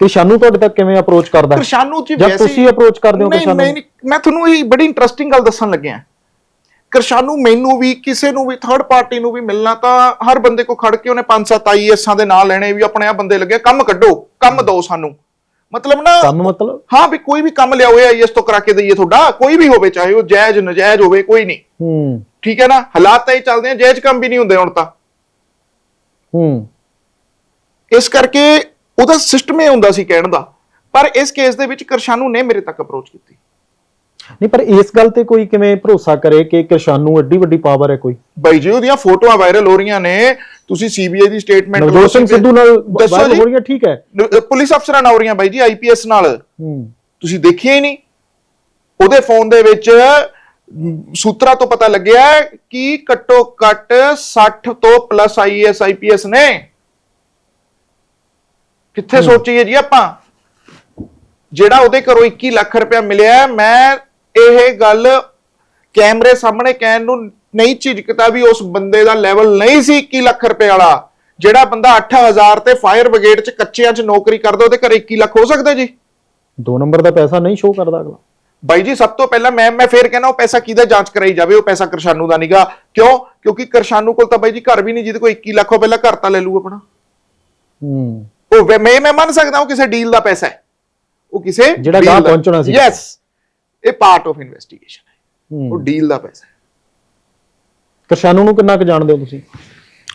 ਕ੍ਰਿਸ਼ਨ ਤੁਹਾਡੇ ਤੱਕ ਕਿਵੇਂ ਅਪਰੋਚ ਕਰਦਾ? ਕਿਰਸ਼ਾਨੂ ਜੀ ਜਾਂ ਵੈਸੇ ਤੁਸੀਂ approach ਕਰਦੇ ਹੋ ਨਹੀਂ, ਕਿਰਸ਼ਾਨੂ ਨੂੰ? ਨਹੀਂ, ਮੈਂ ਤੁਹਾਨੂੰ ਇਹ ਬੜੀ ਇੰਟਰਸਟਿੰਗ ਗੱਲ ਦੱਸਣ ਲੱਗਿਆ। ਕਿਰਸ਼ਾਨੂ ਮੈਨੂੰ ਵੀ ਕਿਸੇ ਨੂੰ ਵੀ ਥਰਡ ਪਾਰਟੀ ਨੂੰ ਵੀ ਮਿਲਣਾ ਤਾਂ ਹਰ ਬੰਦੇ ਕੋ ਖੜ ਕੇ ਉਹਨੇ ਪੰਜ ਸੱਤ ਆਈਐਸਾਂ ਦੇ ਨਾਂ ਲੈਣੇ ਵੀ ਆਪਣੇ ਆ ਬੰਦੇ ਲੱਗੇ ਕੰਮ ਕੱਢੋ ਕੰਮ ਦਿਓ ਸਾਨੂੰ। ਮਤਲਬ ਨਾ ਕੰਮ ਮਤਲਬ? ਹਾਂ ਵੀ ਕੋਈ ਵੀ ਕੰਮ ਲਿਆਓ ਆਈਐਸ ਤੋਂ ਕਰਾ ਕੇ ਦਈਏ ਤੁਹਾਡਾ ਕੋਈ ਵੀ ਹੋਵੇ ਚਾਹੇ ਉਹ ਜਾਇਜ਼ ਨਜਾਇਜ਼ ਹੋਵੇ ਕੋਈ ਨਹੀਂ। ਹੂੰ ਠੀਕ ਹੈ ਨਾ? ਹਾਲਾਤ ਤਾਂ ਇਹ ਚੱਲਦੇ ਆ ਜਾਇਜ਼ ਕੰਮ ਵੀ ਨਹੀਂ ਹੁੰਦੇ ਹੁਣ ਤਾਂ। ਹੂੰ ਇਸ ਕਰਕੇ ਉਹਦਾ ਸਿਸਟਮ ਇਹ ਹੁੰਦਾ ਸੀ ਕਹਿਣ ਦਾ। ਪਰ ਇਸ ਕੇਸ ਦੇ ਵਿੱਚ ਕਿਰਸ਼ਾਨੂ ਨੇ ਮੇਰੇ ਤੱਕ ਅਪਰੋਚ ਕੀਤੀ। ਨਹੀਂ ਪਰ ਇਸ ਗੱਲ ਤੇ ਕੋਈ ਕਿਵੇਂ ਭਰੋਸਾ ਕਰੇ ਕਿ ਕਿਰਸ਼ਾਨੂ ਐਡੀ ਵੱਡੀ ਪਾਵਰ ਹੈ ਕੋਈ? ਬਾਈ ਜੀ ਉਹਦੀਆਂ ਫੋਟੋਆਂ ਵਾਇਰਲ ਹੋ ਰਹੀਆਂ ਨੇ। ਤੁਸੀਂ ਸੀਬੀਆਈ ਦੀ ਸਟੇਟਮੈਂਟ ਨਵਜੋਤ ਸਿੰਘ ਸਿੱਧੂ ਨਾਲ ਵਾਇਰਲ। ਹੋ ਰਹੀਆਂ ਠੀਕ ਹੈ। ਪੁਲਿਸ ਅਫਸਰਾਂ ਨਾਲ ਹੋ ਰਹੀਆਂ ਬਾਈ ਜੀ ਆਈਪੀਐਸ ਨਾਲ। ਹੂੰ। ਤੁਸੀਂ ਦੇਖਿਆ ਹੀ ਨਹੀਂ। ਉਹਦੇ ਫੋਨ ਦੇ ਵਿੱਚ ਸੂਤਰਾਂ ਤੋਂ ਪਤਾ ਲੱਗਿਆ ਕਿ ਘੱਟੋ ਘੱਟ 60 ਤੋਂ ਪਲੱਸ ਆਈਐਸ ਆਈਪੀਐਸ ਨੇ। ਕਿੱਥੇ ਸੋਚੀਏ ਜੀ ਆਪਾਂ? ਜਿਹੜਾ ਉਹਦੇ ਘਰੋਂ 21 ਲੱਖ ਰੁਪਇਆ ਮਿਲਿਆ ਮੈਂ ਇਹ ਗੱਲ ਕੈਮਰੇ ਸਾਹਮਣੇ ਕਹਿਣ ਨੂੰ ਨਹੀਂ ਝਿਜਕਦਾ ਵੀ ਉਸ ਬੰਦੇ ਦਾ ਲੈਵਲ ਨਹੀਂ ਸੀ 21 ਲੱਖ ਰੁਪਏ ਵਾਲਾ। ਜਿਹੜਾ ਬੰਦਾ 8000 ਤੇ ਫਾਇਰ ਬ੍ਰਿਗੇਡ 'ਚ ਕੱਚਿਆਂ 'ਚ ਨੌਕਰੀ ਕਰਦਾ ਉਹਦੇ ਘਰੇ 21 ਲੱਖ ਹੋ ਸਕਦਾ ਜੀ? ਦੋ ਨੰਬਰ ਦਾ ਪੈਸਾ ਨਹੀਂ ਸ਼ੋ ਕਰਦਾ ਅਗਲਾ। ਬਾਈ ਜੀ ਸਭ ਤੋਂ ਪਹਿਲਾਂ ਮੈਂ ਮੈਂ ਫੇਰ ਕਹਿਣਾ ਉਹ ਪੈਸਾ ਕਿਹਦਾ ਜਾਂਚ ਕਰਾਈ ਜਾਵੇ ਉਹ ਪੈਸਾ ਕਰਸ਼ਾਨੂ ਦਾ ਨਿਗਾ। ਕਿਉਂ? ਕਿਉਂਕਿ ਕਰਸ਼ਾਨੂ ਕੋਲ ਤਾਂ ਬਾਈ ਜੀ ਘਰ ਵੀ ਨਹੀਂ ਜਿਹਦੇ ਕੋਲ 21 ਲੱਖ ਹੋ ਪਹਿਲਾਂ ਘਰ ਤਾਂ ਲੈ ਲੂ ਆਪਣਾ। ਹੂੰ। ਉਹ ਮੈਂ ਮੈਂ ਮੰਨ ਸਕਦਾ ਉਹ ਕਿਸੇ ਡੀਲ ਦਾ ਪੈਸਾ ਹੈ। ਉਹ ਕਿਸੇ ਜਿਹੜਾ ਗਾਂਹ ਪਹੁੰਚਣਾ ਸੀ। ਯੈਸ ਇਹ ਪਾਰਟ ਆਫ ਇਨਵੈਸਟੀਗੇਸ਼ਨ ਹੈ। ਉਹ ਹੂੰ ਡੀਲ ਦਾ ਪੈਸਾ ਹੈ। ਕਿਰਸ਼ਾਨੂ ਨੂੰ ਕਿੰਨਾ ਕੁ ਜਾਣਦੇ ਹੋ ਤੁਸੀਂ?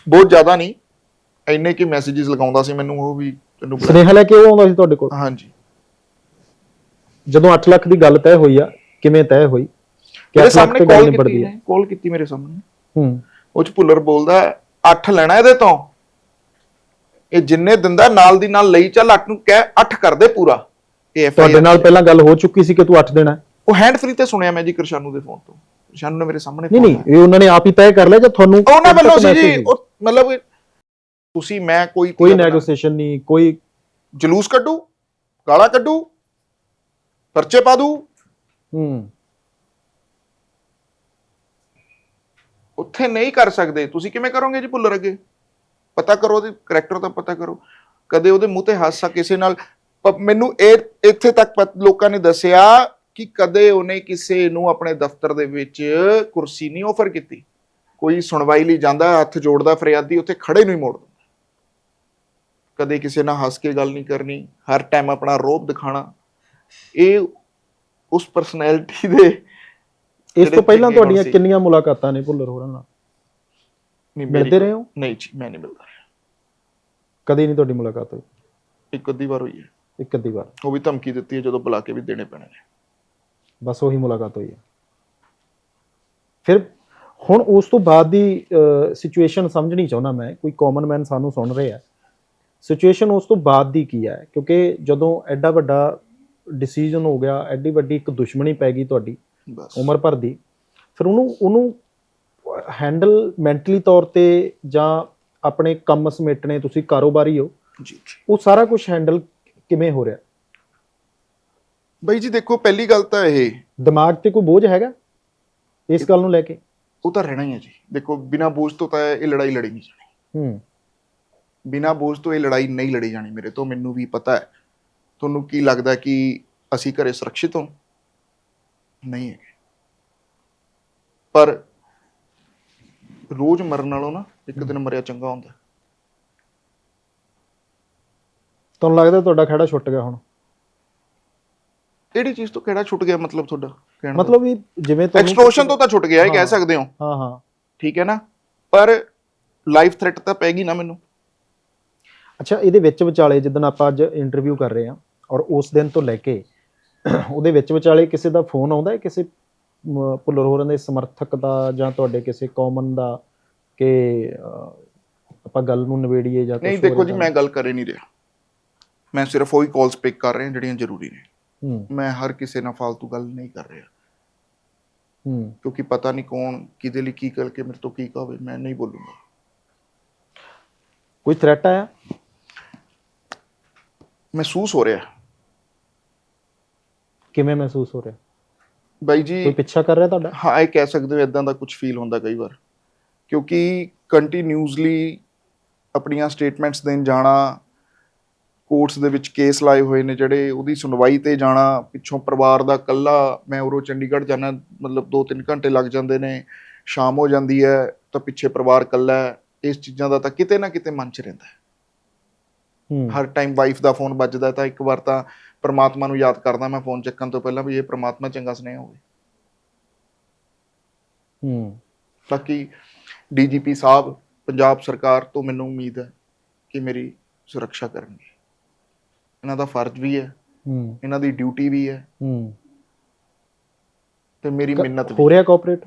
ਬਹੁਤ ਜ਼ਿਆਦਾ ਨਹੀਂ। ਇੰਨੇ ਕਿ ਮੈਸੇजेस ਲਗਾਉਂਦਾ ਸੀ ਮੈਨੂੰ ਉਹ ਵੀ ਤੈਨੂੰ ਸਨੇਹਾ ਲੈ ਕੇ ਉਹ ਆਉਂਦਾ ਸੀ ਤੁਹਾਡੇ ਕੋਲ? ਹਾਂਜੀ। ਜਦੋਂ 8 ਲੱਖ ਦੀ ਗੱਲ ਤੈਅ ਹੋਈ ਆ ਕਿਵੇਂ ਤੈਅ ਹੋਈ? ਮੇਰੇ 8 ਲੱਖ ਸਾਹਮਣੇ ਕਾਲ ਕੀਤੀ ਹੈ ਕਾਲ ਕੀਤੀ ਮੇਰੇ ਸਾਹਮਣੇ। ਹੂੰ। ਉਹ ਚ ਭੁੱਲਰ ਬੋਲਦਾ 8 ਲੈਣਾ ਇਹਦੇ ਤੋਂ। ਇਹ ਜਿੰਨੇ ਦਿੰਦਾ ਨਾਲ ਦੀ ਨਾਲ ਲਈ ਚੱਲ 8 ਨੂੰ ਕਹਿ 8 ਕਰ ਦੇ ਪੂਰਾ ਇਹ ਤੁਹਾਡੇ ਨਾਲ ਪਹਿਲਾਂ ਗੱਲ ਹੋ ਚੁੱਕੀ ਸੀ ਕਿ ਤੂੰ 8 ਦੇਣਾ? ਉਹ ਹੈਂਡ ਫ੍ਰੀ ਤੇ ਸੁਣਿਆ ਮੈਂ ਜੀ ਕਿਰਸ਼ਾਨੂ ਦੇ ਫੋਨ ਤੋਂ। ਕਿਰਸ਼ਾਨੂ ਨੇ ਮੇਰੇ ਸਾਹਮਣੇ ਨਹੀਂ ਨਹੀਂ ਇਹ ਉਹਨਾਂ ਨੇ ਆਪ ਹੀ ਤੈਅ ਕਰ ਲਿਆ ਜਾਂ ਤੁਹਾਨੂੰ। ਉਹਨਾਂ ਵੱਲੋਂ ਸੀ ਜੀ ਉਹ ਮਤਲਬ ਤੁਸੀਂ ਮੈਂ ਕੋਈ ਕੋਈ ਨੈਗੋਸੀਏਸ਼ਨ ਨਹੀਂ ਕੋਈ ਜਲੂਸ ਕੱਢੂ ਗਾਲਾਂ ਕੱਢੂ ਪਰਚੇ ਪਾ ਦੂ। ਹੂੰ। ਉੱਥੇ ਨਹੀਂ ਕਰ ਸਕਦੇ। ਤੁਸੀਂ ਕਿਵੇਂ ਕਰੋਗੇ ਜੀ ਭੁੱਲਰ ਅੱਗੇ? ਪਤਾ ਕਰੋ ਉਹਦੇ ਕਰੈਕਟਰ ਦਾ ਪਤਾ ਕਰੋ। ਕਦੇ ਉਹਦੇ ਮੂੰਹ ਤੇ ਹਾਸਾ ਕਿਸੇ ਨਾਲ ਮੈਨੂੰ ਇਹ ਇੱਥੇ ਤੱਕ ਲੋਕਾਂ ਨੇ ਦੱਸਿਆ ਕਿ ਕਦੇ ਉਹਨੇ ਕਿਸੇ ਨੂੰ ਆਪਣੇ ਦਫ਼ਤਰ ਦੇ ਵਿੱਚ ਕੁਰਸੀ ਨਹੀਂ ਆਫਰ ਕੀਤੀ। ਕੋਈ ਸੁਣਵਾਈ ਲਈ ਜਾਂਦਾ ਹੱਥ ਜੋੜਦਾ ਫਰਿਆਦੀ ਉੱਥੇ ਖੜੇ ਨੂੰ ਹੀ ਮੋੜ ਦਿੰਦਾ। ਕਦੇ ਕਿਸੇ ਨਾਲ ਹੱਸ ਕੇ ਗੱਲ ਨਹੀਂ ਕਰਨੀ ਹਰ ਟਾਈਮ ਆਪਣਾ ਰੋਬ ਦਿਖਾਣਾ ਇਹ ਉਸ ਪਰਸਨੈਲਿਟੀ ਦੇ ਇਸ ਤੋਂ ਪਹਿਲਾਂ ਤੁਹਾਡੀਆਂ। ਕਿੰਨੀਆਂ ਮੁਲਾਕਾਤਾਂ ਨੇ ਭੁੱਲਰ ਹੋਰਾਂ ਨਾਲ? ਨਹੀਂ ਮਿਲਦੇ ਮੇਰੀ- ਰਹੇ? ਹੋ? ਨਹੀਂ ਜੀ ਮੈਂ ਨਹੀਂ ਮਿਲਦਾ। ਰਿਹਾ। ਕਦੇ ਨਹੀਂ ਤੁਹਾਡੀ ਮੁਲਾਕਾਤ ਹੋਈ? ਇੱਕ ਅੱਧੀ ਵਾਰ ਹੋਈ ਹੈ। ਇੱਕ ਅੱਧੀ ਵਾਰ। ਉਹ ਵੀ ਧਮਕੀ ਦਿੱਤੀ ਹੈ ਜਦੋਂ ਬੁਲਾ ਕੇ ਵੀ ਦੇਣੇ ਪੈਣੇ ਨੇ। ਬਸ ਉਹੀ ਮੁਲਾਕਾਤ ਹੋਈ ਹੈ। ਫਿਰ ਹੁਣ ਉਸ ਤੋਂ ਬਾਅਦ ਦੀ ਸਿਚੁਏਸ਼ਨ ਸਮਝਣੀ ਚਾਹੁੰਦਾ ਮੈਂ ਕੋਈ ਕਾਮਨ ਮੈਨ ਸਾਨੂੰ ਸੁਣ ਰਿਹਾ ਸਿਚੁਏਸ਼ਨ ਉਸ ਤੋਂ ਬਾਅਦ ਦੀ ਕੀ ਹੈ? ਕਿਉਂਕਿ ਜਦੋਂ ਐਡਾ ਵੱਡਾ ਡਿਸੀਜਨ ਹੋ ਗਿਆ ਐਡੀ ਵੱਡੀ ਇੱਕ ਦੁਸ਼ਮਣੀ ਪੈ ਗਈ ਤੁਹਾਡੀ ਬਸ। ਉਮਰ ਭਰ ਦੀ ਫਿਰ ਉਹਨੂੰ ਉਹਨੂੰ ਹੈਂਡਲ ਮੈਂਟਲੀ ਤੌਰ ਤੇ ਜਾਂ ਆਪਣੇ ਕੰਮ ਸਮੇਟਣੇ ਤੁਸੀਂ ਕਾਰੋਬਾਰੀ ਹੋ ਜੀ ਜੀ। ਉਹ ਸਾਰਾ ਕੁਝ ਹੈਂਡਲ ਕਿਵੇਂ ਹੋ ਰਿਹਾ? ਬਾਈ ਜੀ ਦੇਖੋ ਪਹਿਲੀ ਗੱਲ ਤਾਂ ਇਹ। ਦਿਮਾਗ ਤੇ ਕੋਈ ਬੋਝ ਹੈਗਾ ਇਸ ਗੱਲ ਨੂੰ ਲੈ ਕੇ? ਉਹ ਤਾਂ ਰਹਿਣਾ ਹੀ ਹੈ ਜੀ। ਦੇਖੋ ਬਿਨਾ ਬੋਝ ਤੋਂ ਤਾਂ ਇਹ ਲੜਾਈ ਲੜੀ ਨਹੀਂ ਜਾਣੀ। ਹੂੰ। ਬਿਨਾ ਬੋਝ ਤੋਂ ਇਹ ਲੜਾਈ ਨਹੀਂ ਲੜੀ ਜਾਣੀ ਮੇਰੇ ਤੋਂ। ਮੈਨੂੰ ਵੀ ਪਤਾ ਹੈ। ਤੁਹਾਨੂੰ ਕੀ ਲੱਗਦਾ ਕਿ ਅਸੀਂ ਘਰੇ ਸੁਰੱਖਿਅਤ ਹਾਂ ਨਹੀਂ ਹੈਗੇ। ਪਰ ਰੋਜ਼ ਮਰਨ ਨਾਲੋਂ ਨਾ ਇੱਕ ਦਿਨ ਮਰਿਆ ਚੰਗਾ ਹੁੰਦਾ। ਤੁਹਾਨੂੰ ਲੱਗਦਾ ਤੁਹਾਡਾ ਖੜਾ ਛੁੱਟ ਗਿਆ ਹੁਣ? ਕਿਹੜੀ ਚੀਜ਼ ਤੋਂ ਕਿਹੜਾ ਛੁੱਟ ਗਿਆ ਮਤਲਬ ਤੁਹਾਡਾ ਕਹਿਣ? ਮਤਲਬ ਵੀ ਜਿਵੇਂ ਤੁਹਾਨੂੰ ਐਕਸਟੋਰਸ਼ਨ ਤੋਂ ਤਾਂ ਛੁੱਟ ਗਿਆ ਇਹ। ਕਹਿ ਸਕਦੇ ਹੋ। ਹਾਂ ਹਾਂ। ਠੀਕ ਹੈ ਨਾ? ਪਰ ਲਾਈਫ ਥ੍ਰੈਟ ਤਾਂ ਪੈਗੀ ਨਾ ਮੈਨੂੰ। ਅੱਛਾ ਇਹਦੇ ਵਿੱਚ ਵਿਚਾਲੇ ਜਿੱਦਣ ਆਪਾਂ ਅੱਜ ਇੰਟਰਵਿਊ ਕਰ ਰਹੇ ਹਾਂ ਔਰ ਉਸ ਦਿਨ ਤੋਂ ਲੈ ਕੇ ਉਹਦੇ ਵਿੱਚ ਵਿਚਾਲੇ ਕਿਸੇ ਦਾ ਫੋਨ ਆਉਂਦਾ ਹੈ? ਕਿਸੇ ਭੁੱਲਰ ਹੋਰਾਂ ਦੇ ਸਮਰਥਕ ਦਾ ਜਾਂ ਤੁਹਾਡੇ ਕਿਸੇ ਕਾਮਨ ਦਾ ਕਿ ਆਪਾਂ ਗੱਲ ਨੂੰ ਨਿਬੇੜੀਏ ਜਾਂ ਨਹੀਂ ਦੇਖੋ ਜੀ ਮੈਂ ਗੱਲ ਕਰ ਨਹੀਂ ਰਿਹਾ। ਮੈਂ ਸਿਰਫ ਉਹੀ ਕਾਲਸ ਪਿਕ ਕਰ ਰਿਹਾ ਜਿਹੜੀਆਂ ਜ਼ਰੂਰੀ ਨੇ। ਹੂੰ। ਮੈਂ ਹਰ ਕਿਸੇ ਨਾਲ ਫालतू ਗੱਲ ਨਹੀਂ ਕਰ ਰਿਹਾ। ਹੂੰ। ਕਿਉਂਕਿ ਪਤਾ ਨਹੀਂ ਕੌਣ ਕਿਹਦੇ ਲਈ ਕੀ ਕਰਕੇ ਮੇਰੇ ਤੋਂ ਕੀ ਕਹੇ ਮੈਂ ਨਹੀਂ ਬੋਲੂੰਗਾ। ਕੋਈ ਥ੍ਰੈਟ ਆਇਆ? ਮਹਿਸੂਸ ਹੋ ਰਿਹਾ। ਕਿਵੇਂ ਮਹਿਸੂਸ ਹੋ ਰਿਹਾ? ਬਾਈ ਜੀ ਕੋਈ ਪਿੱਛਾ ਕਰ ਰਿਹਾ ਤੁਹਾਡਾ? ਹਾਂ ਇਹ ਕਹਿ ਸਕਦੇ ਹੋ ਇਦਾਂ ਦਾ ਕੁਝ ਫੀਲ ਹੁੰਦਾ ਕਈ ਵਾਰ। ਕਿਉਂਕਿ ਕੰਟੀਨਿਊਸਲੀ ਆਪਣੀਆਂ ਸਟੇਟਮੈਂਟਸ ਦੇਣ ਜਾਣਾ ਕੋਰਟਸ ਦੇ ਵਿੱਚ ਕੇਸ ਲਾਏ ਹੋਏ ਨੇ ਜਿਹੜੇ ਉਹਦੀ ਸੁਣਵਾਈ ਤੇ ਜਾਣਾ ਪਿੱਛੋਂ ਪਰਿਵਾਰ ਦਾ ਕੱਲਾ ਮੈਂ ਉਰੋਂ ਚੰਡੀਗੜ੍ਹ ਜਾਣਾ ਮਤਲਬ 2-3 ਘੰਟੇ ਲੱਗ ਜਾਂਦੇ ਨੇ ਸ਼ਾਮ ਹੋ ਜਾਂਦੀ ਹੈ ਤਾਂ ਪਿੱਛੇ ਪਰਿਵਾਰ ਕੱਲਾ ਇਸ ਚੀਜ਼ਾਂ ਦਾ ਤਾਂ ਕਿਤੇ ਨਾ ਕਿਤੇ ਮਨ ਚ ਰਹਿੰਦਾ ਹਰ ਟਾਈਮ ਵਾਈਫ ਦਾ ਫੋਨ ਵੱਜਦਾ ਤਾਂ ਇੱਕ ਵਾਰ ਤਾਂ ਪ੍ਰਮਾਤਮਾ ਨੂੰ ਯਾਦ ਕਰਦਾ ਮੈਂ ਫੋਨ ਚੱਕਣ ਤੋਂ ਪਹਿਲਾਂ ਵੀ ਇਹ ਪ੍ਰਮਾਤਮਾ ਚੰਗਾ ਸੁਨੇਹਾ ਹੋਵੇ। ਹੂੰ। ਬਾਕੀ ਡੀਜੀਪੀ ਸਾਹਿਬ ਪੰਜਾਬ ਸਰਕਾਰ ਤੋਂ ਮੈਨੂੰ ਉਮੀਦ ਹੈ ਕਿ ਮੇਰੀ ਸੁਰੱਖਿਆ ਕਰਨਗੇ। ਇਹਨਾਂ ਦਾ ਫਰਜ਼ ਵੀ ਹੈ ਹੂੰ। ਇਹਨਾਂ ਦੀ ਡਿਊਟੀ ਵੀ ਹੈ। ਹੂੰ। ਤੇ ਮੇਰੀ ਮਿਹਨਤ ਵੀ ਹੋ ਰਿਹਾ ਕੋਆਪਰੇਟ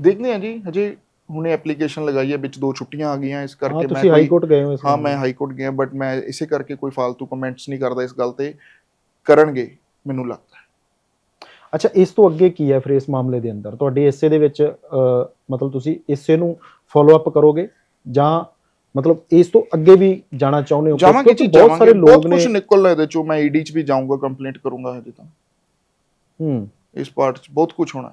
ਦੇਖਦੇ ਹਾਂ ਜੀ ਹਜੇ ਹੁਣੇ ਐਪਲੀਕੇਸ਼ਨ ਲਗਾਈ ਹੈ ਵਿੱਚ ਦੋ ਛੁੱਟੀਆਂ ਆ ਗਈਆਂ ਇਸ ਕਰਕੇ ਤੁਸੀਂ ਕੋਈ- ਹਾਈ ਕੋਰਟ ਗਏ ਹੋ ਇਸ ਹਾਂ ਮੈਂ ਹਾਈ ਕੋਰਟ ਗਿਆ ਬਟ ਮੈਂ ਇਸੇ ਕਰਕੇ ਕੋਈ ਫालतू ਕਮੈਂਟਸ ਨਹੀਂ ਕਰਦਾ ਇਸ ਗੱਲ ਤੇ। ਕਰਨਗੇ ਮੈਨੂੰ ਲੱਗਦਾ। ਅੱਛਾ ਇਸ ਤੋਂ ਅੱਗੇ ਕੀ ਹੈ ਫਿਰ ਇਸ ਮਾਮਲੇ ਦੇ ਅੰਦਰ? ਤੁਹਾਡੇ ਏਸੇ ਦੇ ਵਿੱਚ ਮਤਲਬ ਤੁਸੀਂ ਇਸੇ ਨੂੰ ਫੋਲੋ ਅਪ ਕਰੋਗੇ? ਜਾਂ ਮਤਲਬ ਇਸ ਤੋਂ ਅੱਗੇ ਵੀ ਜਾਣਾ ਚਾਹੁੰਦੇ ਹੋ? ਕਿਉਂਕਿ ਬਹੁਤ ਸਾਰੇ ਲੋਕ ਨੇ ਕੁਝ ਨਿਕਲਣਾ ਇਹਦੇ ਚੋਂ। ਮੈਂ ਈਡੀ ਚ ਵੀ ਜਾਊਂਗਾ ਕੰਪਲੇਂਟ ਕਰੂੰਗਾ ਹਜੇ ਤਾਂ। ਹੂੰ। ਇਸ ਪਾਰਟ 'ਚ ਬਹੁਤ ਕੁਝ ਹੋਣਾ।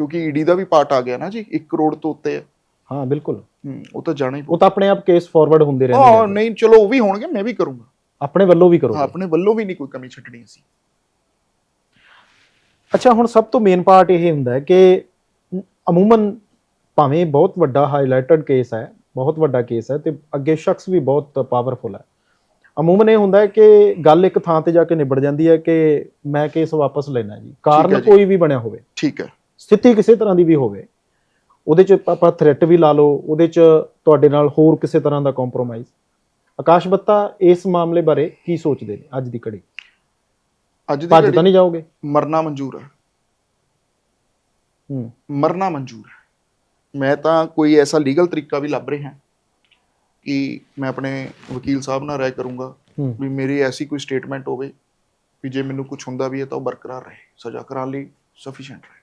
ਕਿਉਂਕਿ ਈਡੀ ਦਾ ਵੀ ਪਾਰਟ ਆ ਗਿਆ ਨਾ ਜੀ 1 ਕਰੋੜ ਤੋਂ ਉੱਤੇ ਹੈ ਹਾਂ ਬਿਲਕੁਲ। ਹੂੰ, ਉਹ ਤਾਂ ਜਾਣਾ ਹੀ ਉਹ ਤਾਂ ਆਪਣੇ ਆਪ ਕੇਸ ਫਾਰਵਰਡ ਹੁੰਦੇ ਹਾਂ ਰਹਿੰਦੇ ਨੇ। ਨਹੀਂ ਚਲੋ ਉਹ ਵੀ ਹੋਣਗੇ ਮੈਂ ਵੀ ਕਰੂੰਗਾ। ਆਪਣੇ ਵੱਲੋਂ ਵੀ ਹਾਂ, ਕਰੋਗੇ ਆਪਣੇ ਵੱਲੋਂ ਵੀ ਨਹੀਂ ਕੋਈ ਕਮੀ ਛੱਡਣੀ ਸੀ ਅੱਛਾ ਹੁਣ ਸਭ ਤੋਂ ਮੇਨ ਪਾਰਟ ਇਹ ਹੁੰਦਾ ਹੈ ਕਿ ਅਮੂਮਨ ਭਾਵੇਂ ਬਹੁਤ ਵੱਡਾ ਹਾਈਲਾਈਟਡ ਕੇਸ ਹੈ ਬਹੁਤ ਵੱਡਾ ਕੇਸ ਹੈ ਤੇ ਅੱਗੇ ਸ਼ਖਸ ਵੀ ਬਹੁਤ ਪਾਵਰਫੁਲ ਹੈ। ਅਮੂਮਨ ਇਹ ਹੁੰਦਾ ਹੈ ਕਿ ਗੱਲ ਇੱਕ ਥਾਂ ਤੇ ਜਾ ਕੇ ਨਿਬੜ ਜਾਂਦੀ ਹੈ ਕਿ ਮੈਂ ਕੇਸ ਵਾਪਸ ਲੈਣਾ ਜੀ। ਕਾਰਨ ਜੀ। ਕੋਈ ਵੀ ਬਣਿਆ ਹੋਵੇ। ਠੀਕ ਹੈ। ਸਥਿਤੀ ਕਿਸੇ ਤਰ੍ਹਾਂ ਦੀ ਵੀ ਹੋਵੇ ਉਹਦੇ ਚ ਆਪਾਂ ਥ੍ਰੈਟ ਵੀ ਲਾ ਲਓ ਉਹਦੇ ਚ ਤੁਹਾਡੇ ਨਾਲ ਹੋਰ ਕਿਸੇ ਤਰ੍ਹਾਂ ਦਾ ਕੰਪਰੋਮਾਈਜ਼ ਆਕਾਸ਼ ਬੱਤਾ ਇਸ ਮਾਮਲੇ ਬਾਰੇ ਕੀ ਸੋਚਦੇ ਨੇ ਅੱਜ ਦੀ ਘੜੀ? ਅੱਜ ਦੀ ਭੱਜ ਤਾਂ ਘੜੀ ਨਹੀਂ ਜਾਓਗੇ? ਮਰਨਾ ਮਨਜ਼ੂਰ ਹੈ। ਹੂੰ। ਮਰਨਾ ਮਨਜ਼ੂਰ ਹੈ। ਮੈਂ ਤਾਂ ਕੋਈ ਐਸਾ ਲੀਗਲ ਤਰੀਕਾ ਵੀ ਲੱਭ ਰਿਹਾ ਕਿ ਮੈਂ ਆਪਣੇ ਵਕੀਲ ਸਾਹਿਬ ਨਾਲ ਰਾਏ ਕਰੂੰਗਾ ਵੀ ਮੇਰੀ ਐਸੀ ਕੋਈ ਸਟੇਟਮੈਂਟ ਹੋਵੇ ਵੀ ਜੇ ਮੈਨੂੰ ਕੁਝ ਹੁੰਦਾ ਵੀ ਹੈ ਤਾਂ ਉਹ ਬਰਕਰਾਰ ਰਹੇ ਸਜ਼ਾ ਕਰਾਉਣ ਲਈ ਸਫੀਸ਼ੀਐਂਟ ਰਹੇ।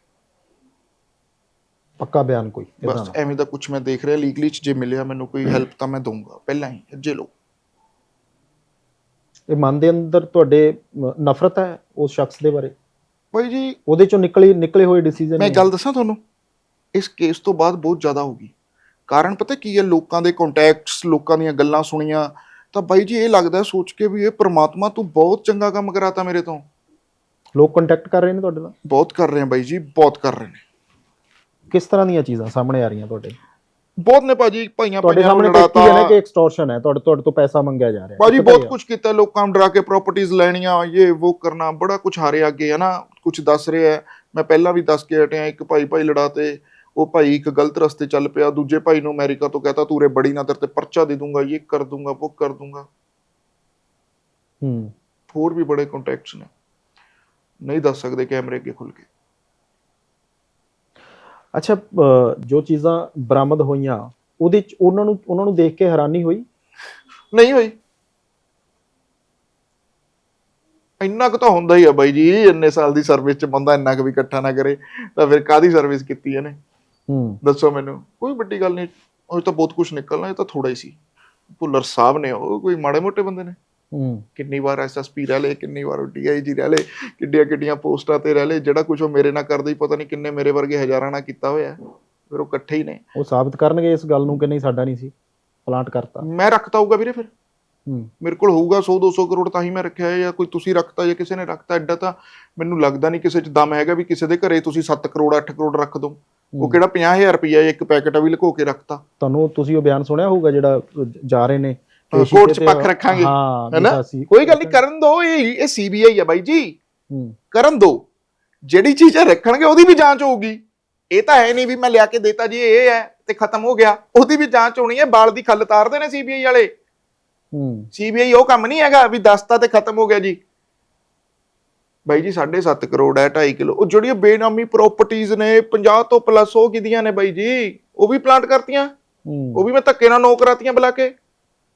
ਪੱਕਾ ਬਿਆਨ ਕੋਈ ਏਦਾਂ ਬਸ ਦਾ। ਐਵੇਂ ਦਾ ਕੁਝ ਮੈਂ ਦੇਖ ਰਿਹਾ ਲੀਗਲੀ ਚ ਜੇ ਮਿਲਿਆ ਮੈਨੂੰ ਕੋਈ ਹੈਲਪ ਤਾਂ ਮੈਂ ਦਊਂਗਾ ਪਹਿਲਾਂ ਹੀ ਅੱਜੇ ਲੋ ਇਹ ਮਨ ਦੇ ਅੰਦਰ ਤੁਹਾਡੇ ਅਮ, ਨਫ਼ਰਤ ਹੈ ਉਸ ਸ਼ਖਸ ਦੇ ਬਾਰੇ? ਭਾਈ ਜੀ। ਉਹਦੇ ਚੋਂ ਨਿਕਲੀ ਨਿਕਲੇ ਹੋਏ ਡਿਸੀਜਨ ਮੈਂ ਗੱਲ ਦੱਸਾਂ ਤੁਹਾਨੂੰ ਇਸ ਕੇਸ ਤੋਂ ਬਾਅਦ ਬਹੁਤ ਜ਼ਿਆਦਾ ਹੋ ਗਈ। ਕਾਰਨ ਪਤਾ ਕੀ ਹੈ ਲੋਕਾਂ ਦੇ ਕੰਟੈਕਟਸ ਲੋਕਾਂ ਦੀਆਂ ਗੱਲਾਂ ਸੁਣੀਆਂ ਤਾਂ ਬਾਈ ਜੀ ਇਹ ਲੱਗਦਾ ਸੋਚ ਕੇ ਵੀ ਇਹ ਪ੍ਰਮਾਤਮਾ ਤੂੰ ਬਹੁਤ ਚੰਗਾ ਕੰਮ ਕਰਾਤਾ ਮੇਰੇ ਤੋਂ। ਲੋਕ ਕੰਟੈਕਟ ਕਰ ਰਹੇ ਨੇ ਤੁਹਾਡੇ ਨਾਲ? ਬਹੁਤ ਕਰ ਰਹੇ ਆ ਬਾਈ ਜੀ ਬਹੁਤ ਕਰ ਰਹੇ ਨੇ। ਕਿਸ ਤਰ੍ਹਾਂ ਦੀਆਂ ਚੀਜ਼ਾਂ ਸਾਹਮਣੇ ਆ ਰਹੀਆਂ ਤੁਹਾਡੇ? ਬਹੁਤ ਨੇ ਭਾਜੀ ਭਾਈਆਂ ਤੁਹਾਡੇ ਸਾਹਮਣੇ ਕੀ ਹੈ ਨਾ ਕਿ ਐਕਸਟੋਰਸ਼ਨ ਹੈ ਤੁਹਾਡੇ ਤੁਹਾਡੇ ਤੋਂ ਪੈਸਾ ਮੰਗਿਆ ਜਾ ਰਿਹਾ। ਭਾਜੀ ਬਹੁਤ। ਕੁਝ ਕੀਤਾ ਲੋਕਾਂ ਨੂੰ ਡਰਾ ਕੇ ਪ੍ਰਾਪਰਟੀਆਂ ਲੈਣੀਆਂ ਇਹ ਉਹ ਕਰਨਾ ਬੜਾ ਕੁਝ ਹਾਰੇ ਅੱਗੇ ਹੈ ਨਾ ਕੁਝ ਦੱਸ ਰਿਹਾ ਹੈ। ਮੈਂ ਪਹਿਲਾਂ ਵੀ ਦੱਸ ਕੇ ਹਟਿਆ ਇੱਕ ਭਾਈ ਭਾਈ ਲੜਾਤੇ ਉਹ ਭਾਈ ਇੱਕ ਗਲਤ ਰਸਤੇ ਚੱਲ ਪਿਆ ਦੂਜੇ ਭਾਈ ਨੂੰ ਅਮਰੀਕਾ ਤੋਂ ਕਹਤਾ ਤੂੰ ਰੇ ਬੜੀ ਨਾ ਤੇਰੇ ਤੇ ਪਰਚਾ ਦੇ ਦੂੰਗਾ ਇਹ ਕਰ ਦੂੰਗਾ ਉਹ ਕਰ ਦੂੰਗਾ। ਹੂੰ। ਹੋਰ ਵੀ ਬੜੇ ਕੰਟੈਕਟਸ ਨੇ। ਨਹੀਂ ਦੱਸ ਸਕਦੇ ਕੈਮਰੇ ਅੱਗੇ ਖੁੱਲ ਕੇ। ਅੱਛਾ ਜੋ ਚੀਜ਼ਾਂ ਬਰਾਮਦ ਹੋਈਆਂ ਉਹਦੇ ਚ ਉਹਨਾਂ ਨੂੰ ਉਹਨਾਂ ਨੂੰ ਦੇਖ ਕੇ ਹੈਰਾਨੀ ਹੋਈ? ਨਹੀਂ ਹੋਈ। ਇੰਨਾ ਕੁ ਤਾਂ ਹੁੰਦਾ ਹੀ ਆ ਬਾਈ ਜੀ ਇੰਨੇ ਸਾਲ ਦੀ ਸਰਵਿਸ ਚ ਬੰਦਾ ਇੰਨਾ ਕੁ ਵੀ ਇਕੱਠਾ ਨਾ ਕਰੇ ਤਾਂ ਫਿਰ ਕਾਦੀ ਸਰਵਿਸ ਕੀਤੀ ਇਹਨੇ? ਹੂੰ। ਦੱਸੋ ਮੈਨੂੰ ਕੋਈ ਵੱਡੀ ਗੱਲ ਨਹੀਂ ਉਹ ਤਾਂ ਬਹੁਤ ਕੁਝ ਨਿਕਲਣਾ ਇਹ ਤਾਂ ਥੋੜਾ ਹੀ ਸੀ। ਭੁੱਲਰ ਸਾਹਿਬ ਨੇ ਉਹ ਕੋਈ ਮਾੜੇ ਮੋਟੇ ਬੰਦੇ ਨੇ? ਕਿੰਨੀ ਵਾਰ ਐਸਐਸਪੀ ਰਹਿ ਲਏ ਕਿੰਨੀ ਵਾਰ ਡੀਆਈਜੀ ਰਹਿ ਲਏ ਕਿੱਡੀਆਂ ਕਿੱਡੀਆਂ ਪੋਸਟਾਂ ਤੇ ਰਹਿ ਲਏ ਜਿਹੜਾ ਕੁਝ ਉਹ ਮੇਰੇ ਨਾਲ ਕਰਦੇ ਹੀ ਪਤਾ ਨਹੀਂ ਕਿੰਨੇ ਮੇਰੇ ਵਰਗੇ ਹਜ਼ਾਰਾਂ ਨਾਲ ਕੀਤਾ ਹੋਇਆ। ਫਿਰ ਉਹ ਇਕੱਠੇ ਹੀ ਨੇ। ਉਹ ਸਾਬਤ ਕਰਨਗੇ ਇਸ ਗੱਲ ਨੂੰ ਕਿ ਨਹੀਂ ਸਾਡਾ ਨਹੀਂ ਸੀ। ਪਲਾਂਟ ਕਰਤਾ। ਮੈਂ ਰੱਖਤਾ ਹੋਊਗਾ ਵੀਰੇ ਫਿਰ। ਹੂੰ। ਮੇਰੇ ਕੋਲ ਹੋਊਗਾ 100 200 ਕਰੋੜ ਤਾਂ ਹੀ ਮੈਂ ਰੱਖਿਆ ਹੈ ਜਾਂ ਕੋਈ ਤੁਸੀਂ ਰੱਖਤਾ ਜਾਂ ਕਿਸੇ ਨੇ ਰੱਖਤਾ ਐਡਾ ਤਾਂ ਮੈਨੂੰ ਲੱਗਦਾ ਨਹੀਂ ਕਿਸੇ 'ਚ ਦਮ ਹੈਗਾ ਵੀ ਕਿਸੇ ਦੇ ਘਰੇ ਤੁਸੀਂ 7 ਕਰੋੜ 8 ਕਰੋੜ ਰੱਖ ਦੋ। ਉਹ ਕਿਹੜਾ 50000 ਰੁਪਈਆ ਇੱਕ ਪੈਕੇਟ ਵੀ ਲੁਕੋ ਕੇ ਰੱਖਤਾ। ਤੁਹਾਨੂੰ ਤੁਸੀਂ ਉਹ ਬਿਆਨ ਸੁਣਿਆ ਹੋਊਗਾ ਜਿਹੜਾ ਜਾ ਰਹੇ ਨੇ? ਕੋਰਟ 'ਚ ਪੱਖ ਰੱਖਾਂਗੇ। ਹੈਨਾ? ਕੋਈ ਗੱਲ ਨਹੀਂ ਕਰਨ ਦੋ ਇਹ ਇਹ ਸੀਬੀਆਈ ਆ ਬਾਈ ਜੀ। ਕਰਨ ਦੋ। ਜਿਹੜੀ ਚੀਜ਼ਾਂ ਰੱਖਣਗੇ ਉਹਦੀ ਵੀ ਜਾਂਚ ਹੋਊਗੀ। ਇਹ ਤਾਂ ਹੈ ਨਹੀਂ ਵੀ ਮੈਂ ਲਿਆ ਕੇ ਦੇਤਾ ਜੀ ਇਹ ਹੈ ਤੇ ਖਤਮ ਹੋ ਗਿਆ। ਉਹਦੀ ਵੀ ਜਾਂਚ ਹੋਣੀ ਹੈ ਬਾਲ ਦੀ ਖੱਲ ਤਾਰਦੇ ਨੇ ਸੀਬੀਆਈ ਵਾਲੇ। ਹੂੰ। ਸੀਬੀਆਈ ਉਹ ਕੰਮ ਨਹੀਂ ਹੈਗਾ ਵੀ ਦਸਤਾ ਤੇ ਖਤਮ ਹੋ ਗਿਆ ਜੀ। ਬਾਈ ਜੀ 7.5 ਕਰੋੜ ਹੈ 2.5 ਕਿਲੋ। ਉਹ ਜਿਹੜੀਆਂ ਬੇਨਾਮੀ ਪ੍ਰਾਪਰਟੀਆਂ ਨੇ 50 ਤੋਂ ਪਲੱਸ ਉਹ ਕਿਦੀਆਂ ਨੇ ਬਾਈ ਜੀ? ਉਹ ਵੀ ਪਲਾਂਟ ਕਰਤੀਆਂ। ਉਹ ਵੀ ਮੈਂ ਧੱਕੇ ਨਾਲ ਨੋ ਕਰਾਤੀਆਂ ਬੁਲਾ ਕੇ।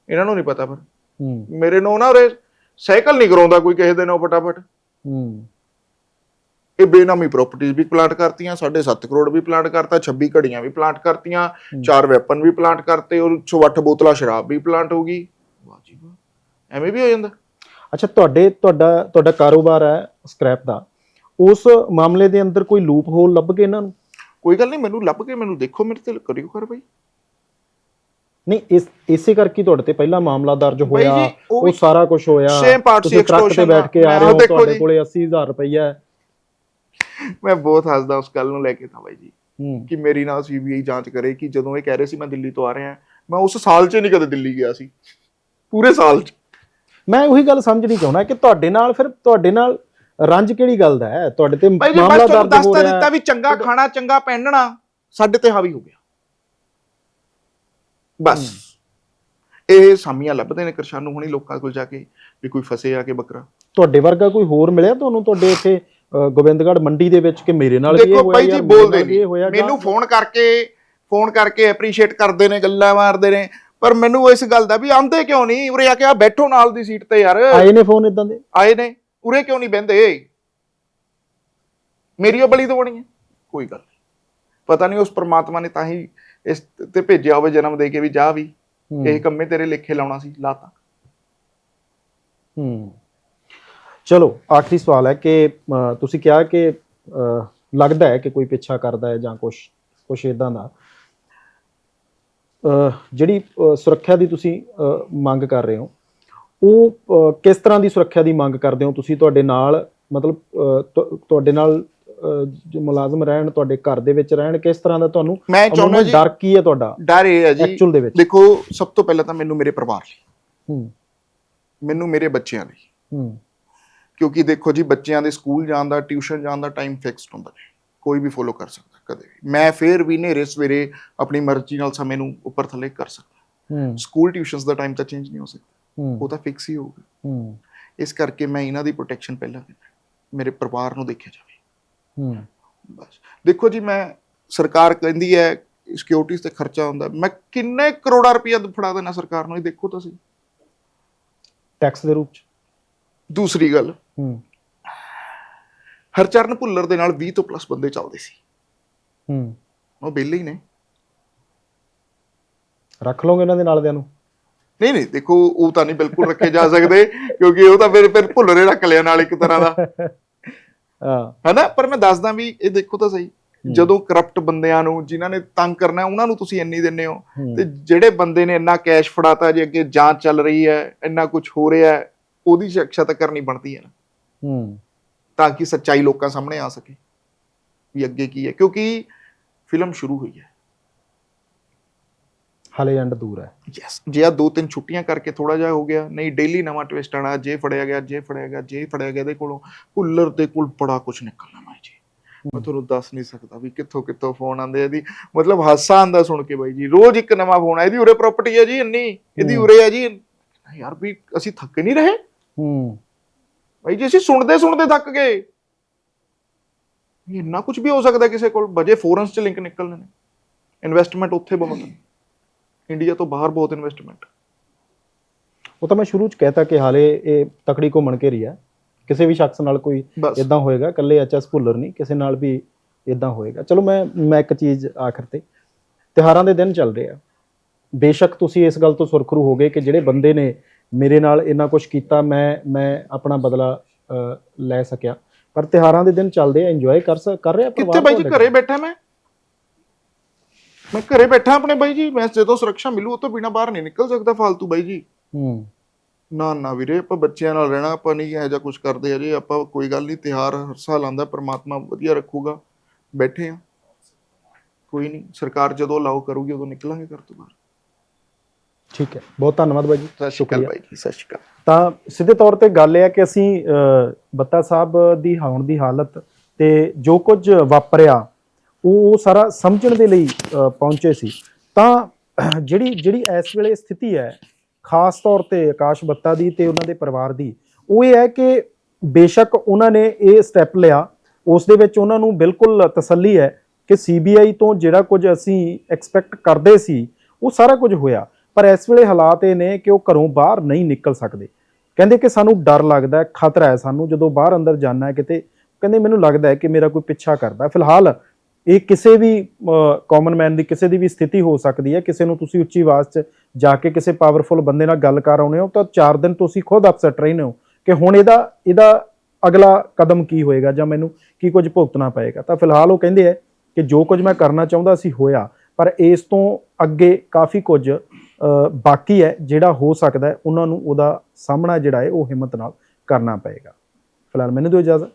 ਇਹਨਾਂ ਨੂੰ ਨਹੀਂ ਪਤਾ ਪਰ ਹੂੰ। ਮੇਰੇ ਨੋ ਨਾ ਉਰੇ ਸਾਈਕਲ ਨਹੀਂ ਕਰਾਉਂਦਾ ਕੋਈ ਕਿਸੇ ਦੇ ਨੋ ਫਟਾਫਟ। ਹੂੰ। ਇਹ ਬੇਨਾਮੀ ਪ੍ਰਾਪਰਟੀਆਂ ਵੀ ਪਲਾਂਟ ਕਰਤੀਆਂ 7.5 ਕਰੋੜ ਵੀ ਪਲਾਂਟ ਕਰਤਾ 26 ਘੜੀਆਂ ਵੀ ਪਲਾਂਟ ਕਰਤੀਆਂ ਚਾਰ ਵੈਪਨ ਵੀ ਪਲਾਂਟ ਕਰਤੇ ਔਰ 8 ਬੋਤਲਾਂ ਸ਼ਰਾਬ ਵੀ ਪਲਾਂਟ ਹੋ ਗਈ। ਵਾਹ ਜੀ ਵਾਹ। ਐਵੇਂ ਵੀ ਹੋ ਜਾਂਦਾ। ਅੱਛਾ ਤੁਹਾਡੇ ਤੁਹਾਡਾ ਤੁਹਾਡਾ ਕਾਰੋਬਾਰ ਹੈ ਸਕ੍ਰੈਪ ਦਾ। ਉਸ ਮਾਮਲੇ ਦੇ ਅੰਦਰ ਕੋਈ ਲੂਪ ਹੋਲ ਲੱਭ ਕੇ ਇਹਨਾਂ ਨੂੰ? ਕੋਈ ਗੱਲ ਨਹੀਂ ਮੈਨੂੰ ਲੱਭ ਕੇ ਮੈਨੂੰ ਦੇਖੋ ਮੇਰੇ ਤੇ ਕਰਿਓ ਕਰ ਬਈ ਨਹੀਂ ਇਸ ਇਸੇ ਕਰਕੇ ਹੀ ਤੁਹਾਡੇ ਤੇ ਪਹਿਲਾ ਮਾਮਲਾ ਦਰਜ ਹੋਇਆ ਉਹ ਸਾਰਾ ਕੁਝ ਹੋਇਆ। same part ਸੀ extortion ਬੈਠ ਕੇ ਆ ਰਹੇ ਹੋ ਤੁਹਾਡੇ। ਕੋਲੇ 80000 ਰੁਪਈਆ ਹੈ। ਮੈਂ ਬਹੁਤ ਹੱਸਦਾ ਉਸ ਗੱਲ ਨੂੰ ਲੈ ਕੇ ਤਾਂ ਬਾਈ ਜੀ ਹੂੰ। ਕਿ ਮੇਰੀ ਨਾਲ ਸੀਬੀਆਈ ਜਾਂਚ ਕਰੇ ਕਿ ਜਦੋਂ ਇਹ ਕਹਿ ਰਹੇ ਸੀ ਮੈਂ ਦਿੱਲੀ ਤੋਂ ਆ ਰਿਹਾ ਮੈਂ ਉਸ ਸਾਲ 'ਚ ਨਹੀਂ ਕਦੇ ਦਿੱਲੀ ਗਿਆ ਸੀ। ਪੂਰੇ ਸਾਲ 'ਚ। ਮੈਂ ਉਹੀ ਗੱਲ ਸਮਝਣੀ ਚਾਹੁੰਦਾ ਕਿ ਤੁਹਾਡੇ ਨਾਲ ਫਿਰ ਤੁਹਾਡੇ ਨਾਲ ਰੰਜ ਕਿਹੜੀ ਗੱਲ ਦਾ ਹੈ? ਤੁਹਾਡੇ ਤੇ ਬਾਈ ਜੀ ਮਾਮਲਾ ਮੈਂ ਤੁਹਾਨੂੰ ਦਰਜ ਹੋ ਦੱਸਤਾ ਰਿਹਾ ਦਿੱਤਾ ਵੀ ਚੰਗਾ ਖਾਣਾ ਚੰਗਾ ਪਹਿਨਣਾ ਸਾਡੇ ਤੇ ਹਾਵੀ ਹੋ ਗਿਆ। ਬਸ। ਇਹ ਸਾਮੀਆਂ ਲੱਭਦੇ ਨੇ ਕਰਸ਼ਾਨੂ ਹੁਣੀ ਲੋਕਾਂ ਕੋਲ ਜਾ ਕੇ ਵੀ ਕੋਈ ਫਸੇ ਆ ਕੇ ਬੱਕਰਾ। ਤੁਹਾਡੇ ਵਰਗਾ ਕੋਈ ਹੋਰ ਮਿਲਿਆ ਤੁਹਾਨੂੰ? ਤੁਹਾਡੇ ਇੱਥੇ ਅ, ਗੋਬਿੰਦਗੜ੍ਹ ਮੰਡੀ ਦੇ ਵਿੱਚ ਕਿ ਮੇਰੇ ਨਾਲ ਵੀ ਇਹ ਦੇਖੋ ਹੋਇਆ ਬਾਈ ਜੀ ਮੇਰੇ ਬੋਲਦੇ ਨਾਲ ਵੀ ਇਹ ਨਹੀਂ ਜਾਂ- ਮੈਨੂੰ ਫੋਨ ਕਰਕੇ ਫੋਨ ਕਰਕੇ ਐਪਰੀਸ਼ੀਏਟ ਕਰਦੇ ਨੇ ਗੱਲਾਂ ਮਾਰਦੇ ਨੇ। ਪਰ ਮੈਨੂੰ ਇਸ ਗੱਲ ਦਾ ਵੀ ਆਂਦੇ ਕਿਉਂ ਨਹੀਂ? ਉਰੇ ਆ ਕੇ ਆ ਬੈਠੋ ਨਾਲ ਦੀ ਸੀਟ ਤੇ ਯਾਰ। ਆਏ ਨੇ ਫੋਨ ਇਦਾਂ ਦੇ? ਆਏ ਨੇ। ਉਰੇ ਕਿਉਂ ਨਹੀਂ ਬਹਿੰਦੇ? ਮੇਰੀ ਉਹ ਬਲੀ ਦਵਾਉਣੀ ਹੈ। ਕੋਈ ਗੱਲ ਨਹੀਂ। ਪਤਾ ਨਹੀਂ ਉਸ ਪ੍ਰਮਾਤਮਾ ਨੇ ਤਾਂ ਹੀ ਇਸ ਤੇ ਭੇਜਿਆ ਹੋਵੇ ਜਨਮ ਦੇ ਕੇ ਵੀ ਜਾ ਵੀ। ਇਹ ਕੰਮੇ ਤੇਰੇ ਲੇਖੇ ਲਾਉਣਾ ਸੀ ਲਾਤਾ ਹੂੰ। ਚਲੋ ਆਖਰੀ ਸਵਾਲ ਹੈ ਕਿ ਤੁਸੀਂ ਕਿਹਾ ਕਿ ਲੱਗਦਾ ਹੈ ਕਿ ਕੋਈ ਪਿੱਛਾ ਕਰਦਾ ਹੈ ਜਾਂ ਕੁਝ ਕੁਝ ਇਦਾਂ ਦਾ। ਜਿਹੜੀ ਸੁਰੱਖਿਆ ਦੀ ਤੁਸੀਂ ਮੰਗ ਕਰ ਰਹੇ ਹੋ ਉਹ ਕਿਸ ਤਰ੍ਹਾਂ ਦੀ ਸੁਰੱਖਿਆ ਦੀ ਮੰਗ ਕਰਦੇ ਹੋ? ਤੁਸੀਂ ਤੁਹਾਡੇ ਨਾਲ ਮਤਲਬ ਤੁਹਾਡੇ ਨਾਲ ਮੁਲਾਜ਼ਮ ਰਹਿਣ ਤੁਹਾਡੇ ਘਰ ਦੇ ਵਿੱਚ ਰਹਿਣ ਕਿਸ ਤਰ੍ਹਾਂ ਦਾ ਤੁਹਾਨੂੰ ਮੈਂ ਚਾਹੁੰਦਾ ਜੀ ਡਰ ਕੀ ਹੈ ਤੁਹਾਡਾ? ਡਰ ਇਹ ਹੈ ਜੀ ਐਕਚੁਅਲ ਦੇ ਵਿੱਚ। ਦੇਖੋ ਸਭ ਤੋਂ ਪਹਿਲਾਂ ਤਾਂ ਮੈਨੂੰ ਮੇਰੇ ਪਰਿਵਾਰ ਲਈ। ਹੂੰ। ਮੈਨੂੰ ਮੇਰੇ ਬੱਚਿਆਂ ਲਈ। ਹੂੰ। ਕਿਉਂਕਿ ਦੇਖੋ ਜੀ ਬੱਚਿਆਂ ਦੇ ਸਕੂਲ ਜਾਣ ਦਾ ਟਿਊਸ਼ਨ ਜਾਣ ਦਾ ਟਾਈਮ ਫਿਕਸਡ ਹੁੰਦਾ ਹੈ ਕੋਈ ਵੀ ਫੋਲੋ ਕਰ ਸਕਦਾ ਕਦੇ ਵੀ। ਮੈਂ ਫੇਰ ਵੀ ਨੇਰੇ ਸਵੇਰੇ ਆਪਣੀ ਮਰਜ਼ੀ ਨਾਲ ਸਮੇਂ ਨੂੰ ਉੱਪਰ ਥੱਲੇ ਕਰ ਸਕਦਾ। ਹੂੰ। ਸਕੂਲ ਟਿਊਸ਼ਨਸ ਦਾ ਟਾਈਮ ਤਾਂ ਚੇਂਜ ਨਹੀਂ ਹੋ ਸਕਦਾ। ਹੂੰ। ਉਹ ਤਾਂ ਫਿਕਸ ਹੀ ਹੋਊਗਾ ਹੂੰ। ਇਸ ਕਰਕੇ ਮੈਂ ਇਹਨਾਂ ਦੀ ਪ੍ਰੋਟੈਕਸ਼ਨ ਪਹਿਲਾਂ ਮੇਰੇ ਪਰਿਵਾਰ ਨੂੰ ਦੇਖਿਆ ਜਾਵੇ। ਹੂੰ। ਬਸ। ਦੇਖੋ ਜੀ ਮੈਂ ਸਰਕਾਰ ਕਹਿੰਦੀ ਹੈ ਸਿਕਿਉਰਿਟੀਜ਼ ਤੇ ਖਰਚਾ ਹੁੰਦਾ। ਮੈਂ ਕਿੰਨੇ ਕਰੋੜਾ ਰੁਪਇਆ ਫੜਾ ਦੇਣਾ ਸਰਕਾਰ ਨੂੰ ਇਹ ਦੇਖੋ ਤੁਸੀਂ। ਟੈਕਸ ਦੇ ਰੂਪ ਚ? ਦੂਸਰੀ ਗੱਲ। ਹੂੰ। ਹਰਚਰਨ ਭੁੱਲਰ ਦੇ ਨਾਲ 20 ਤੋਂ ਪਲੱਸ ਬੰਦੇ ਚੱਲਦੇ ਸੀ। ਹੂੰ। ਉਹ ਬੇਲੇ ਹੀ ਨੇ। ਰੱਖ ਲਓਗੇ ਇਹਨਾਂ ਦੇ ਨਾਲ ਦਿਆਂ ਨੂੰ? ਨਹੀਂ ਨਹੀਂ ਦੇਖੋ ਉਹ ਤਾਂ ਨਹੀਂ ਬਿਲਕੁਲ ਰੱਖੇ ਜਾ ਸਕਦੇ ਕਿਉਂਕਿ ਉਹ ਤਾਂ ਫਿਰ ਫਿਰ ਭੁੱਲਰੇ ਰੱਖ ਲਿਆ ਨਾਲ ਇੱਕ ਤਰ੍ਹਾਂ ਦਾ। ਹੈਨਾ? ਪਰ ਮੈਂ ਦੱਸਦਾ ਵੀ ਇਹ ਦੇਖੋ ਤਾਂ ਸਹੀ। ਜਦੋਂ ਕਰਪਟ ਬੰਦਿਆਂ ਨੂੰ ਜਿਨ੍ਹਾਂ ਨੇ ਤੰਗ ਕਰਨਾ ਉਹਨਾਂ ਨੂੰ ਤੁਸੀਂ ਇੰਨੀ ਦਿੰਦੇ ਹੋ। ਤੇ ਜਿਹੜੇ ਬੰਦੇ ਨੇ ਇੰਨਾ ਕੈਸ਼ ਫੜਾਤਾ ਜੇ ਅੱਗੇ ਜਾਂਚ ਚੱਲ ਰਹੀ ਹੈ ਇੰਨਾ ਕੁਝ ਹੋ ਰਿਹਾ ਹੈ ਉਹਦੀ ਸਿੱਖਿਆ ਤਾਂ ਕਰਨੀ ਬਣਦੀ ਹੈ ਨਾ। ਹੂੰ। ਤਾਂ ਕਿ ਸੱਚਾਈ ਲੋਕਾਂ ਸਾਹਮਣੇ ਆ ਸਕੇ ਵੀ ਅੱਗੇ ਕੀ ਹੈ। ਕਿਉਂਕਿ ਫਿਲਮ ਸ਼ੁਰੂ ਹੋਈ ਹੈ। ਹਲੇ ਐਂਡ ਦੂਰ ਹੈ। ਯੈਸ ਜੇ ਆ ਦੋ ਤਿੰਨ ਛੁੱਟੀਆਂ ਕਰਕੇ ਥੋੜਾ ਜਿਹਾ ਹੋ ਗਿਆ ਨਹੀਂ ਡੇਲੀ ਨਵਾਂ ਟਵਿਸਟ ਆਣਾ ਜੇ ਫੜਿਆ ਗਿਆ ਜੇ ਫੜਿਆ ਗਿਆ ਜੇ ਫੜਿਆ ਗਿਆ ਇਹਦੇ ਕੋਲੋਂ ਭੁੱਲਰ ਦੇ ਕੋਲ ਬੜਾ ਕੁਝ ਨਿਕਲਣਾ ਮੈਂ ਜੀ। ਮੈਂ ਤੁਹਾਨੂੰ ਦੱਸ ਨਹੀਂ ਸਕਦਾ ਵੀ ਕਿੱਥੋਂ ਕਿੱਥੋਂ ਫੋਨ ਆਉਂਦੇ ਆ ਇਹਦੀ। ਮਤਲਬ ਹਾਸਾ ਆਂਦਾ ਸੁਣ ਕੇ ਬਾਈ ਜੀ। ਰੋਜ਼ ਇੱਕ ਨਵਾਂ ਫੋਨ ਆ ਇਹਦੀ ਉਰੇ ਪ੍ਰਾਪਰਟੀ ਹੈ ਜੀ ਇੰਨੀ ਇਹਦੀ। ਉਰੇ ਹੈ ਜੀ ਯਾਰ ਵੀ ਅਸੀਂ ਥੱਕ ਨਹੀਂ ਰਹੇ? ਹੂੰ। ਬਾਈ ਜੀ ਅਸੀਂ ਸੁਣਦੇ ਸੁਣਦੇ ਥੱਕ ਗਏ। ਇੰਨਾ ਕੁਝ ਵੀ ਹੋ ਸਕਦਾ ਕਿਸੇ ਕੋਲ ਵਜੇ ਫੋਰਨਸ ਚ ਲਿੰਕ ਨਿਕਲਣੇ ਨੇ ਇਨਵੈਸਟਮੈਂਟ ਉੱਥੇ ਬਹੁਤ ਹੈ। ਇੰਡੀਆ ਤੋਂ ਬਾਹਰ ਬਹੁਤ ਇਨਵੈਸਟਮੈਂਟ ਉਹ ਤਾਂ ਮੈਂ ਸ਼ੁਰੂ ਚ ਕਹਿਤਾ ਕਿ ਹਾਲੇ ਇਹ ਤਕੜੀ ਘੁੰਮਣ ਘੇਰੀ ਹੈ ਕਿਸੇ ਵੀ ਸ਼ਖਸ ਨਾਲ ਕੋਈ ਬਸ। ਇਦਾਂ ਹੋਏਗਾ ਇਕੱਲੇ ਐਚਐਸ ਭੁੱਲਰ ਨਹੀਂ ਕਿਸੇ ਨਾਲ ਵੀ ਇਦਾਂ ਹੋਏਗਾ। ਚਲੋ ਮੈਂ ਮੈਂ ਇੱਕ ਚੀਜ਼ ਆਖਰ ਤੇ ਤਿਹਾਰਾਂ ਦੇ ਦਿਨ ਚੱਲ ਰਹੇ ਆ। ਬੇਸ਼ੱਕ ਤੁਸੀਂ ਇਸ ਗੱਲ ਤੋਂ ਸੁਰਖਰੂ ਹੋ ਗਏ ਕਿ ਜਿਹੜੇ ਬੰਦੇ ਨੇ ਮੇਰੇ ਨਾਲ ਇੰਨਾ ਕੁਝ ਕੀਤਾ ਮੈਂ ਮੈਂ ਆਪਣਾ ਬਦਲਾ ਅ, ਲੈ ਸਕਿਆ। ਪਰ ਤਿਹਾਰਾਂ ਦੇ ਦਿਨ ਚੱਲਦੇ ਆ ਇੰਜੋਏ ਕਰ ਕਰ ਰਿਹਾ ਕਿੱਥੇ ਬਾਈ ਜੀ ਘਰੇ ਬੈਠਾ ਮੈਂ? ਮੈਂ ਘਰੇ ਬੈਠਾ ਆਪਣੇ ਬਾਈ ਜੀ ਮੈਂ ਜਦੋਂ ਸੁਰੱਖਿਆ ਮਿਲੂ ਉਹ ਤੋਂ ਬਿਨਾ ਬਾਹਰ ਨਹੀਂ ਨਿਕਲ ਸਕਦਾ ਫालतू ਬਾਈ ਜੀ। ਹੂੰ। ਨਾ ਨਾ ਵੀਰੇ ਆਪਾਂ ਬੱਚਿਆਂ ਨਾਲ ਰਹਿਣਾ ਆਪਾਂ ਨਹੀਂ ਇਹੋ ਜਿਹਾ ਕੁਝ ਕਰਦੇ ਅਜੇ ਆਪਾਂ ਕੋਈ ਗੱਲ ਨਹੀਂ ਤਿਹਾਰ ਹਰ ਸਾਲ ਆਉਂਦਾ ਪ੍ਰਮਾਤਮਾ ਵਧੀਆ ਰੱਖੂਗਾ ਬੈਠੇ ਆ ਕੋਈ ਨਹੀਂ ਸਰਕਾਰ ਜਦੋਂ ਅਲਾਉ ਕਰੂਗੀ ਉਦੋਂ ਨਿਕਲਾਂਗੇ ਘਰ ਤੋਂ ਬਾਹਰ। ਠੀਕ ਹੈ ਬਹੁਤ ਧੰਨਵਾਦ ਬਾਈ ਜੀ ਸਤਿ ਸ਼੍ਰੀ ਅਕਾਲ ਬਾਈ ਜੀ ਸਤਿ ਸ਼੍ਰੀ ਅਕਾਲ। ਤਾਂ ਸਿੱਧੇ ਤੌਰ ਤੇ ਗੱਲ ਇਹ ਹੈ ਕਿ ਅਸੀਂ ਬੱਤਾ ਸਾਹਿਬ ਦੀ ਹਾਉਣ ਦੀ ਹਾਲਤ ਤੇ ਜੋ ਕੁਝ ਵਾਪਰਿਆ ਉਹ ਉਹ ਸਾਰਾ ਸਮਝਣ ਦੇ ਲਈ ਪਹੁੰਚੇ ਸੀ। ਤਾਂ ਜਿਹੜੀ ਜਿਹੜੀ ਇਸ ਵੇਲੇ ਸਥਿਤੀ ਹੈ, ਖਾਸ ਤੌਰ ਤੇ ਆਕਾਸ਼ ਬੱਤਾ ਦੀ ਤੇ ਉਹਨਾਂ ਦੇ ਪਰਿਵਾਰ ਦੀ, ਉਹ ਇਹ ਹੈ ਕਿ ਬੇਸ਼ੱਕ ਉਹਨਾਂ ਨੇ ਇਹ ਸਟੈਪ ਲਿਆ। ਉਸ ਦੇ ਵਿੱਚ ਉਹਨਾਂ ਨੂੰ ਬਿਲਕੁਲ ਤਸੱਲੀ ਹੈ ਕਿ ਸੀਬੀਆਈ ਤੋਂ ਜਿਹੜਾ ਕੁਝ ਅਸੀਂ ਐਕਸਪੈਕਟ ਕਰਦੇ ਸੀ, ਉਹ ਸਾਰਾ ਕੁਝ ਹੋਇਆ। ਪਰ ਇਸ ਵੇਲੇ ਹਾਲਾਤ ਇਹ ਨੇ ਕਿ ਉਹ ਘਰੋਂ ਬਾਹਰ ਨਹੀਂ ਨਿਕਲ ਸਕਦੇ। ਕਹਿੰਦੇ ਕਿ ਸਾਨੂੰ ਡਰ ਲੱਗਦਾ ਹੈ, ਖਤਰਾ ਹੈ ਸਾਨੂੰ ਜਦੋਂ ਬਾਹਰ ਅੰਦਰ ਜਾਣਾ ਹੈ ਕਿਤੇ। ਕਹਿੰਦੇ ਮੈਨੂੰ ਲੱਗਦਾ ਹੈ ਕਿ ਮੇਰਾ ਕੋਈ ਪਿੱਛਾ ਕਰਦਾ ਫਿਲਹਾਲ ਇਹ ਕਿਸੇ ਵੀ ਕਾਮਨ ਮੈਨ ਦੀ ਕਿਸੇ ਦੀ ਵੀ ਸਥਿਤੀ ਹੋ ਸਕਦੀ ਹੈ। ਕਿਸੇ ਨੂੰ ਤੁਸੀਂ ਉੱਚੀ ਆਵਾਜ਼ 'ਚ ਜਾ ਕੇ ਕਿਸੇ ਪਾਵਰਫੁਲ ਬੰਦੇ ਨਾਲ ਗੱਲ ਕਰ ਆਉਨੇ ਹੋ ਤਾਂ 4 ਦਿਨ ਤੁਸੀਂ ਖੁਦ ਅਪਸੈਟ ਰਹਿੰਦੇ ਹੋ ਕਿ ਹੁਣ ਇਹਦਾ ਇਹਦਾ ਅਗਲਾ ਕਦਮ ਕੀ ਹੋਏਗਾ ਜਾਂ ਮੈਨੂੰ ਕੀ ਕੁਝ ਭੁਗਤਣਾ ਪਏਗਾ। ਤਾਂ ਫਿਲਹਾਲ ਉਹ ਕਹਿੰਦੇ ਹੈ ਕਿ ਜੋ ਕੁਝ ਮੈਂ ਕਰਨਾ ਚਾਹੁੰਦਾ ਸੀ ਹੋਇਆ, ਪਰ ਇਸ ਤੋਂ ਅੱਗੇ ਕਾਫੀ ਕੁਝ ਬਾਕੀ ਹੈ ਜਿਹੜਾ ਹੋ ਸਕਦਾ ਉਹਨਾਂ ਨੂੰ ਉਹਦਾ ਸਾਹਮਣਾ ਜਿਹੜਾ ਹੈ ਉਹ ਹਿੰਮਤ ਨਾਲ ਕਰਨਾ ਪਏਗਾ। ਫਿਲਹਾਲ ਮੈਨੂੰ ਦਿਓ ਇਜਾਜ਼ਤ।